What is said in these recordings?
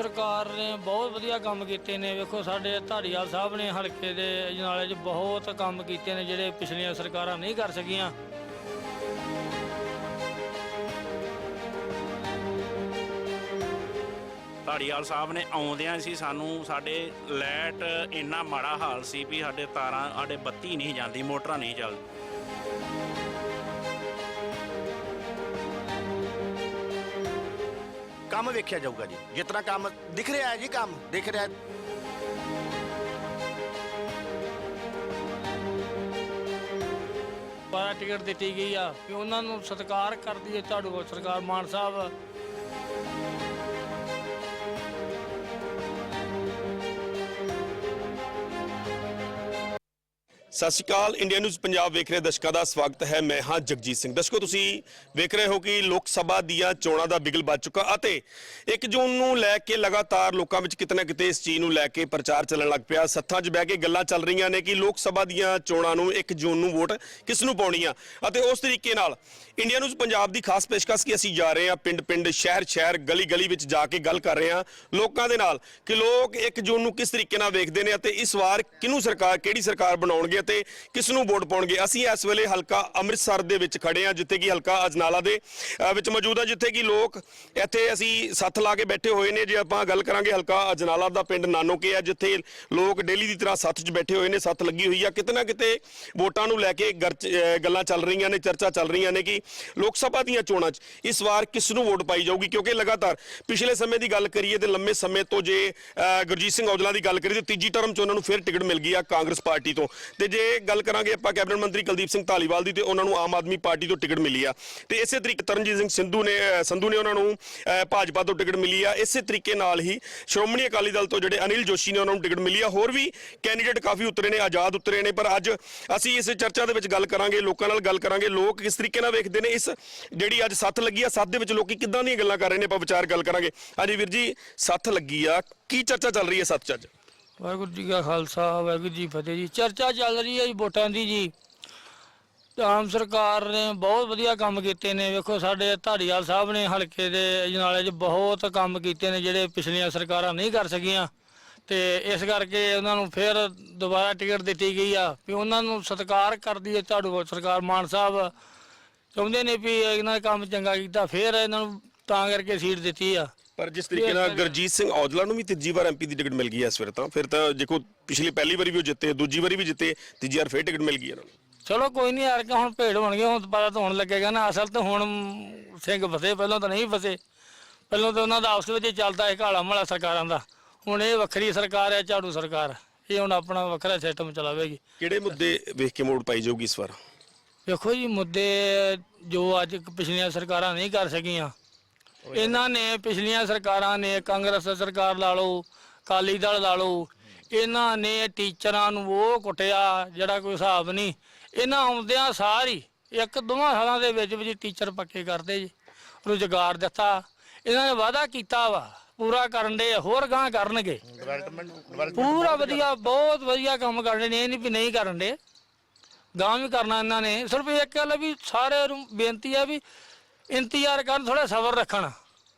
ਸਰਕਾਰ ਨੇ ਬਹੁਤ ਵਧੀਆ ਕੰਮ ਕੀਤੇ ਨੇ। ਵੇਖੋ ਸਾਡੇ ਧਾਰੀਵਾਲ ਸਾਹਿਬ ਨੇ ਹਲਕੇ ਦੇ ਅਜਨਾਲੇ 'ਚ ਬਹੁਤ ਕੰਮ ਕੀਤੇ ਨੇ ਜਿਹੜੇ ਪਿਛਲੀਆਂ ਸਰਕਾਰਾਂ ਨਹੀਂ ਕਰ ਸਕੀਆਂ। ਧਾਰੀਵਾਲ ਸਾਹਿਬ ਨੇ ਆਉਂਦਿਆਂ ਸੀ ਸਾਨੂੰ ਸਾਡੇ ਲਾਈਟ ਇੰਨਾ ਮਾੜਾ ਹਾਲ ਸੀ ਵੀ ਸਾਡੇ ਤਾਰਾਂ, ਸਾਡੇ ਬੱਤੀ ਨਹੀਂ ਜਾਂਦੀ, ਮੋਟਰਾਂ ਨਹੀਂ ਚੱਲਦੀ ਕੰਮ ਵੇਖਿਆ ਜਾਊਗਾ ਜੀ। ਜਿਤਨਾ ਕੰਮ ਦਿਖ ਰਿਹਾ ਹੈ ਜੀ, ਕੰਮ ਦਿਖ ਰਿਹਾ ਹੈ। ਬਾਰਾ ਟਿਕਟ ਦਿੱਤੀ ਗਈ ਆ ਕਿ ਉਹਨਾਂ ਨੂੰ ਸਤਿਕਾਰ ਕਰਦੀ ਹੈ ਝਾੜੂ। ਸਰਕਾਰ ਮਾਨ ਸਾਹਿਬ ਸਤਿ ਸ਼੍ਰੀ ਅਕਾਲ, ਇੰਡੀਆ ਨਿਊਜ਼ ਪੰਜਾਬ ਵੇਖ ਰਹੇ ਦਰਸ਼ਕਾਂ ਦਾ ਸਵਾਗਤ ਹੈ। ਮੈਂ ਹਾਂ ਜਗਜੀਤ ਸਿੰਘ। ਦਰਸ਼ਕੋ, ਤੁਸੀਂ ਵੇਖ ਰਹੇ ਹੋ ਕਿ ਲੋਕ ਸਭਾ ਦੀਆਂ ਚੋਣਾਂ ਦਾ ਬਿਗਲ ਵੱਜ ਚੁੱਕਾ ਅਤੇ 1 ਜੂਨ ਨੂੰ ਲੈ ਕੇ ਲਗਾਤਾਰ ਲੋਕਾਂ ਵਿੱਚ ਕਿਤੇ ਨਾ ਕਿਤੇ ਇਸ ਚੀਜ਼ ਨੂੰ ਲੈ ਕੇ ਪ੍ਰਚਾਰ ਚੱਲਣ ਲੱਗ ਪਿਆ। ਸੱਥਾਂ 'ਚ ਬਹਿ ਕੇ ਗੱਲਾਂ ਚੱਲ ਰਹੀਆਂ ਨੇ ਕਿ ਲੋਕ ਸਭਾ ਦੀਆਂ ਚੋਣਾਂ ਨੂੰ 1 ਜੂਨ ਨੂੰ ਵੋਟ ਕਿਸ ਨੂੰ ਪਾਉਣੀ ਆ। ਅਤੇ ਉਸ ਤਰੀਕੇ ਨਾਲ ਇੰਡੀਆ ਨਿਊਜ਼ ਪੰਜਾਬ ਦੀ ਖਾਸ ਪੇਸ਼ਕਸ਼ ਕਿ ਅਸੀਂ ਜਾ ਰਹੇ ਹਾਂ। ਪਿੰਡ-ਪਿੰਡ, ਸ਼ਹਿਰ-ਸ਼ਹਿਰ, ਗਲੀ-ਗਲੀ ਵਿੱਚ ਜਾ ਕੇ ਗੱਲ ਕਰ ਰਹੇ ਹਾਂ ਲੋਕਾਂ ਦੇ ਨਾਲ ਕਿ ਲੋਕ 1 ਜੂਨ ਨੂੰ ਕਿਸ ਤਰੀਕੇ ਨਾਲ ਵੇਖਦੇ ਨੇ ਅਤੇ ਇਸ ਵਾਰ ਕਿਹਨੂੰ ਸਰਕਾਰ ਕਿਹੜੀ ਸਰਕਾਰ ਬਣਾਉਣਗੇ ਅਤੇ ਕਿਸ ਨੂੰ ਵੋਟ ਪਾਉਣਗੇ? ਅਸੀਂ ਇਸ ਵੇਲੇ ਹਲਕਾ ਅੰਮ੍ਰਿਤਸਰ ਦੇ ਵਿੱਚ ਖੜੇ ਹਾਂ ਜਿੱਥੇ ਕਿ ਹਲਕਾ ਅਜਨਾਲਾ ਦੇ ਵਿੱਚ ਮੌਜੂਦ ਹਾਂ ਜਿੱਥੇ ਕਿ ਲੋਕ ਇੱਥੇ ਅਸੀਂ ਸੱਥ ਲਾ ਕੇ ਬੈਠੇ ਹੋਏ ਨੇ। ਜੇ ਆਪਾਂ ਗੱਲ ਕਰਾਂਗੇ ਹਲਕਾ ਅਜਨਾਲਾ ਦਾ ਪਿੰਡ ਨਾਨੋਕੇ ਆ ਜਿੱਥੇ ਲੋਕ ਡੇਲੀ ਦੀ ਤਰ੍ਹਾਂ ਸੱਥ 'ਚ ਬੈਠੇ ਹੋਏ ਨੇ ਸੱਥ ਲੱਗੀ ਹੋਈ ਆ। ਕਿਤੇ ਨਾ ਕਿਤੇ ਵੋਟਾਂ ਨੂੰ ਲੈ ਕੇ ਗਰ- ਗੱਲਾਂ ਚੱਲ ਰਹੀਆਂ ਨੇ ਚਰਚਾ ਚੱਲ ਰਹੀਆਂ ਨੇ ਕਿ ਲੋਕ ਸਭਾ ਦੀਆਂ ਚੋਣਾਂ 'ਚ ਇਸ ਵਾਰ ਕਿਸ ਨੂੰ ਵੋਟ ਪਾਈ ਜਾਊਗੀ? ਕਿਉਂਕਿ ਲਗਾਤਾਰ ਪਿਛਲੇ ਸਮੇਂ ਦੀ ਗੱਲ ਕਰੀਏ ਤੇ ਲੰਮੇ ਸਮੇਂ ਤੋਂ ਜੇ ਅ, ਗੁਰਜੀਤ ਸਿੰਘ ਔਜਲਾ ਦੀ ਗੱਲ ਕਰੀਏ ਤੇ ਤੀਜੀ ਟਰਮ 'ਚ ਉਹਨਾਂ ਨੂੰ ਫਿਰ ਟਿਕਟ ਮਿਲ ਗਈ ਆ ਕਾਂਗਰਸ ਪਾਰਟੀ ਤੋਂ। ਤੇ ਜੇ ਗੱਲ ਕਰਾਂਗੇ ਆਪਾਂ ਕੈਬਨਿਟ ਮੰਤਰੀ ਕੁਲਦੀਪ ਸਿੰਘ ਧਾਲੀਵਾਲ ਦੀ ਤੇ ਉਹਨਾਂ ਨੂੰ ਆਮ ਆਦਮੀ ਪਾਰਟੀ ਤੋਂ ਟਿਕਟ ਮਿਲੀ ਆ। ਤੇ ਇਸੇ ਤਰੀਕੇ ਤਰਨਜੀਤ ਸਿੰਘ ਸਿੰਧੂ ਨੇ ਸੰਧੂ ਨੇ ਉਹਨਾਂ ਨੂੰ ਅ, ਭਾਜਪਾ ਤੋਂ ਟਿਕਟ ਮਿਲੀ ਆ। ਇਸੇ ਤਰੀਕੇ ਨਾਲ ਹੀ ਸ਼੍ਰੋਮਣੀ ਅਕਾਲੀ ਦਲ ਤੋਂ ਜਿਹੜੇ ਅਨਿਲ ਜੋਸ਼ੀ ਨੇ ਉਹਨਾਂ ਨੂੰ ਟਿਕਟ ਮਿਲੀ ਆ। ਹੋਰ ਵੀ ਕੈਂਡੀਡੇਟ ਕਾਫੀ ਉਤਰੇ ਨੇ ਆਜ਼ਾਦ ਉਤਰੇ ਨੇ ਪਰ ਅੱਜ ਅਸੀਂ ਇਸ ਚਰਚਾ ਦੇ ਵਿੱਚ ਗੱਲ ਕਰਾਂਗੇ ਲੋਕਾਂ ਨਾਲ ਗੱਲ ਕਰਾਂਗੇ। ਲੋਕ ਕਿਸ ਤਰੀਕੇ ਨਾਲ ਵੇਖਦੇ ਨੇ ਇਸ ਜਿਹੜੀ ਅੱਜ ਸੱਥ ਲੱਗੀ ਆ ਸੱਥ ਦੇ ਵਿੱਚ ਲੋਕੀ ਕਿੱਦਾਂ ਦੀਆਂ ਗੱਲਾਂ ਕਰ ਰਹੇ ਨੇ ਆਪਾਂ ਵਿਚਾਰ ਗੱਲ ਕਰਾਂਗੇ। ਹਾਂਜੀ ਵੀਰ ਜੀ ਸੱਥ ਲੱਗੀ ਆ। ਕੀ ਚਰਚਾ ਚੱਲ ਰਹੀ ਹੈ ਸੱਥ 'ਚ ਅੱਜ? ਵਾਹਿਗੁਰੂ ਜੀ ਕਾ ਖਾਲਸਾ, ਵਾਹਿਗੁਰੂ ਜੀ ਫਤਿਹ ਜੀ। ਚਰਚਾ ਚੱਲ ਰਹੀ ਹੈ ਜੀ ਵੋਟਾਂ ਦੀ ਜੀ। ਆਮ ਸਰਕਾਰ ਨੇ ਬਹੁਤ ਵਧੀਆ ਕੰਮ ਕੀਤੇ ਨੇ। ਵੇਖੋ ਸਾਡੇ ਧਾਰੀਵਾਲ ਸਾਹਿਬ ਨੇ ਹਲਕੇ ਦੇ ਅਜਨਾਲੇ 'ਚ ਬਹੁਤ ਕੰਮ ਕੀਤੇ ਨੇ, ਜਿਹੜੇ ਪਿਛਲੀਆਂ ਸਰਕਾਰਾਂ ਨਹੀਂ ਕਰ ਸਕੀਆਂ। ਤੇ ਇਸ ਕਰਕੇ ਉਹਨਾਂ ਨੂੰ ਫਿਰ ਦੁਬਾਰਾ ਟਿਕਟ ਦਿੱਤੀ ਗਈ ਆ ਵੀ ਉਹਨਾਂ ਨੂੰ ਸਤਿਕਾਰ ਕਰਦੀ ਹੈ ਝਾੜੂ ਸਰਕਾਰ। ਮਾਨ ਸਾਹਿਬ ਚਾਹੁੰਦੇ ਨੇ ਵੀ ਇਹਨਾਂ ਨੇ ਕੰਮ ਚੰਗਾ ਕੀਤਾ, ਫਿਰ ਇਹਨਾਂ ਨੂੰ ਤਾਂ ਕਰਕੇ ਸੀਟ ਦਿੱਤੀ ਆ। ਪਰ ਜਿਸ ਤਰੀਕੇ ਨਾਲ ਗੁਰਜੀਤ ਸਿੰਘ ਔਜਲਾ ਨੂੰ ਵੀ ਤੀਜੀ ਵਾਰ ਐਮਪੀ ਦੀ ਟਿਕਟ ਮਿਲ ਗਈ ਹੈ ਇਸ ਵਾਰ ਤਾਂ ਫਿਰ ਤਾਂ ਦੇਖੋ ਪਿਛਲੀ ਪਹਿਲੀ ਵਾਰੀ ਵੀ ਉਹ ਜਿੱਤੇ ਦੂਜੀ ਵਾਰੀ ਵੀ ਜਿੱਤੇ ਤੀਜੀ ਵਾਰ ਫਿਰ ਟਿਕਟ ਮਿਲ ਗਈ ਇਹਨਾਂ ਨੂੰ। ਚਲੋ ਕੋਈ ਨਹੀਂ ਯਾਰ ਕਿ ਹੁਣ ਭੇਡ ਹੋਣਗੇ ਹੁਣ ਪਤਾ ਤਾਂ ਹੁਣ ਲੱਗੇਗਾ ਨਾ ਅਸਲ ਤਾਂ ਹੁਣ ਸਿੰਘ ਫਸੇ ਪਹਿਲਾਂ ਤਾਂ ਨਹੀਂ ਫਸੇ। ਪਹਿਲਾਂ ਤਾਂ ਉਹਨਾਂ ਦਾ ਆਪਸ ਵਿੱਚ ਚੱਲਦਾ ਹੈ ਘਾਲਾ ਮਾਲਾ ਸਰਕਾਰਾਂ ਦਾ। ਹੁਣ ਇਹ ਵੱਖਰੀ ਸਰਕਾਰ ਹੈ ਝਾੜੂ ਸਰਕਾਰ। ਇਹ ਹੁਣ ਆਪਣਾ ਵੱਖਰਾ ਸਿਸਟਮ ਚਲਾਵੇਗੀ। ਕਿਹੜੇ ਮੁੱਦੇ ਵੇਖ ਕੇ ਮੋੜ ਪਾਈ ਜਾਊਗੀ ਇਸ ਵਾਰ? ਵੇਖੋ ਜੀ ਮੁੱਦੇ ਜੋ ਅੱਜ ਪਿਛਲੀਆਂ ਸਰਕਾਰਾਂ ਨਹੀਂ ਕਰ ਸਕੀਆਂ ਇਹਨਾਂ ਨੇ ਪਿਛਲੀਆਂ ਸਰਕਾਰਾਂ ਨੇ ਕਾਂਗਰਸ ਸਰਕਾਰ ਲਾ ਲਓ ਕਾਲੀ ਦਲ ਲਾ ਲਓ ਇਹਨਾਂ ਨੇ ਟੀਚਰਾਂ ਨੂੰ ਉਹ ਕੁੱਟਿਆ ਜਿਹੜਾ ਕੋਈ ਹਿਸਾਬ ਨਹੀਂ। ਇਹਨਾਂ ਆਉਂਦਿਆਂ ਸਾਰੀ ਇੱਕ ਦੋਵਾਂ ਸਾਲਾਂ ਦੇ ਵਿੱਚ ਵਿੱਚ ਟੀਚਰ ਪੱਕੇ ਕਰਦੇ ਜੀ ਰੁਜ਼ਗਾਰ ਦਿੱਤਾ। ਇਹਨਾਂ ਨੇ ਵਾਅਦਾ ਕੀਤਾ ਵਾ ਪੂਰਾ ਕਰਨ ਦੇ ਹੋਰ ਗਾਂ ਕਰਨਗੇ। ਪੂਰਾ ਵਧੀਆ ਬਹੁਤ ਵਧੀਆ ਕੰਮ ਕਰਦੇ ਨੇ ਇਹ ਨਹੀਂ ਵੀ ਨਹੀਂ ਕਰਨ ਦੇ। ਗਾਂ ਵੀ ਕਰਨਾ ਇਹਨਾਂ ਨੇ। ਸਿਰਫ ਇੱਕ ਗੱਲ ਵੀ ਸਾਰਿਆਂ ਨੂੰ ਬੇਨਤੀ ਹੈ ਵੀ ਇੰਤਜ਼ਾਰ ਕਰਨ ਥੋੜਾ ਸਬਰ ਰੱਖਣ।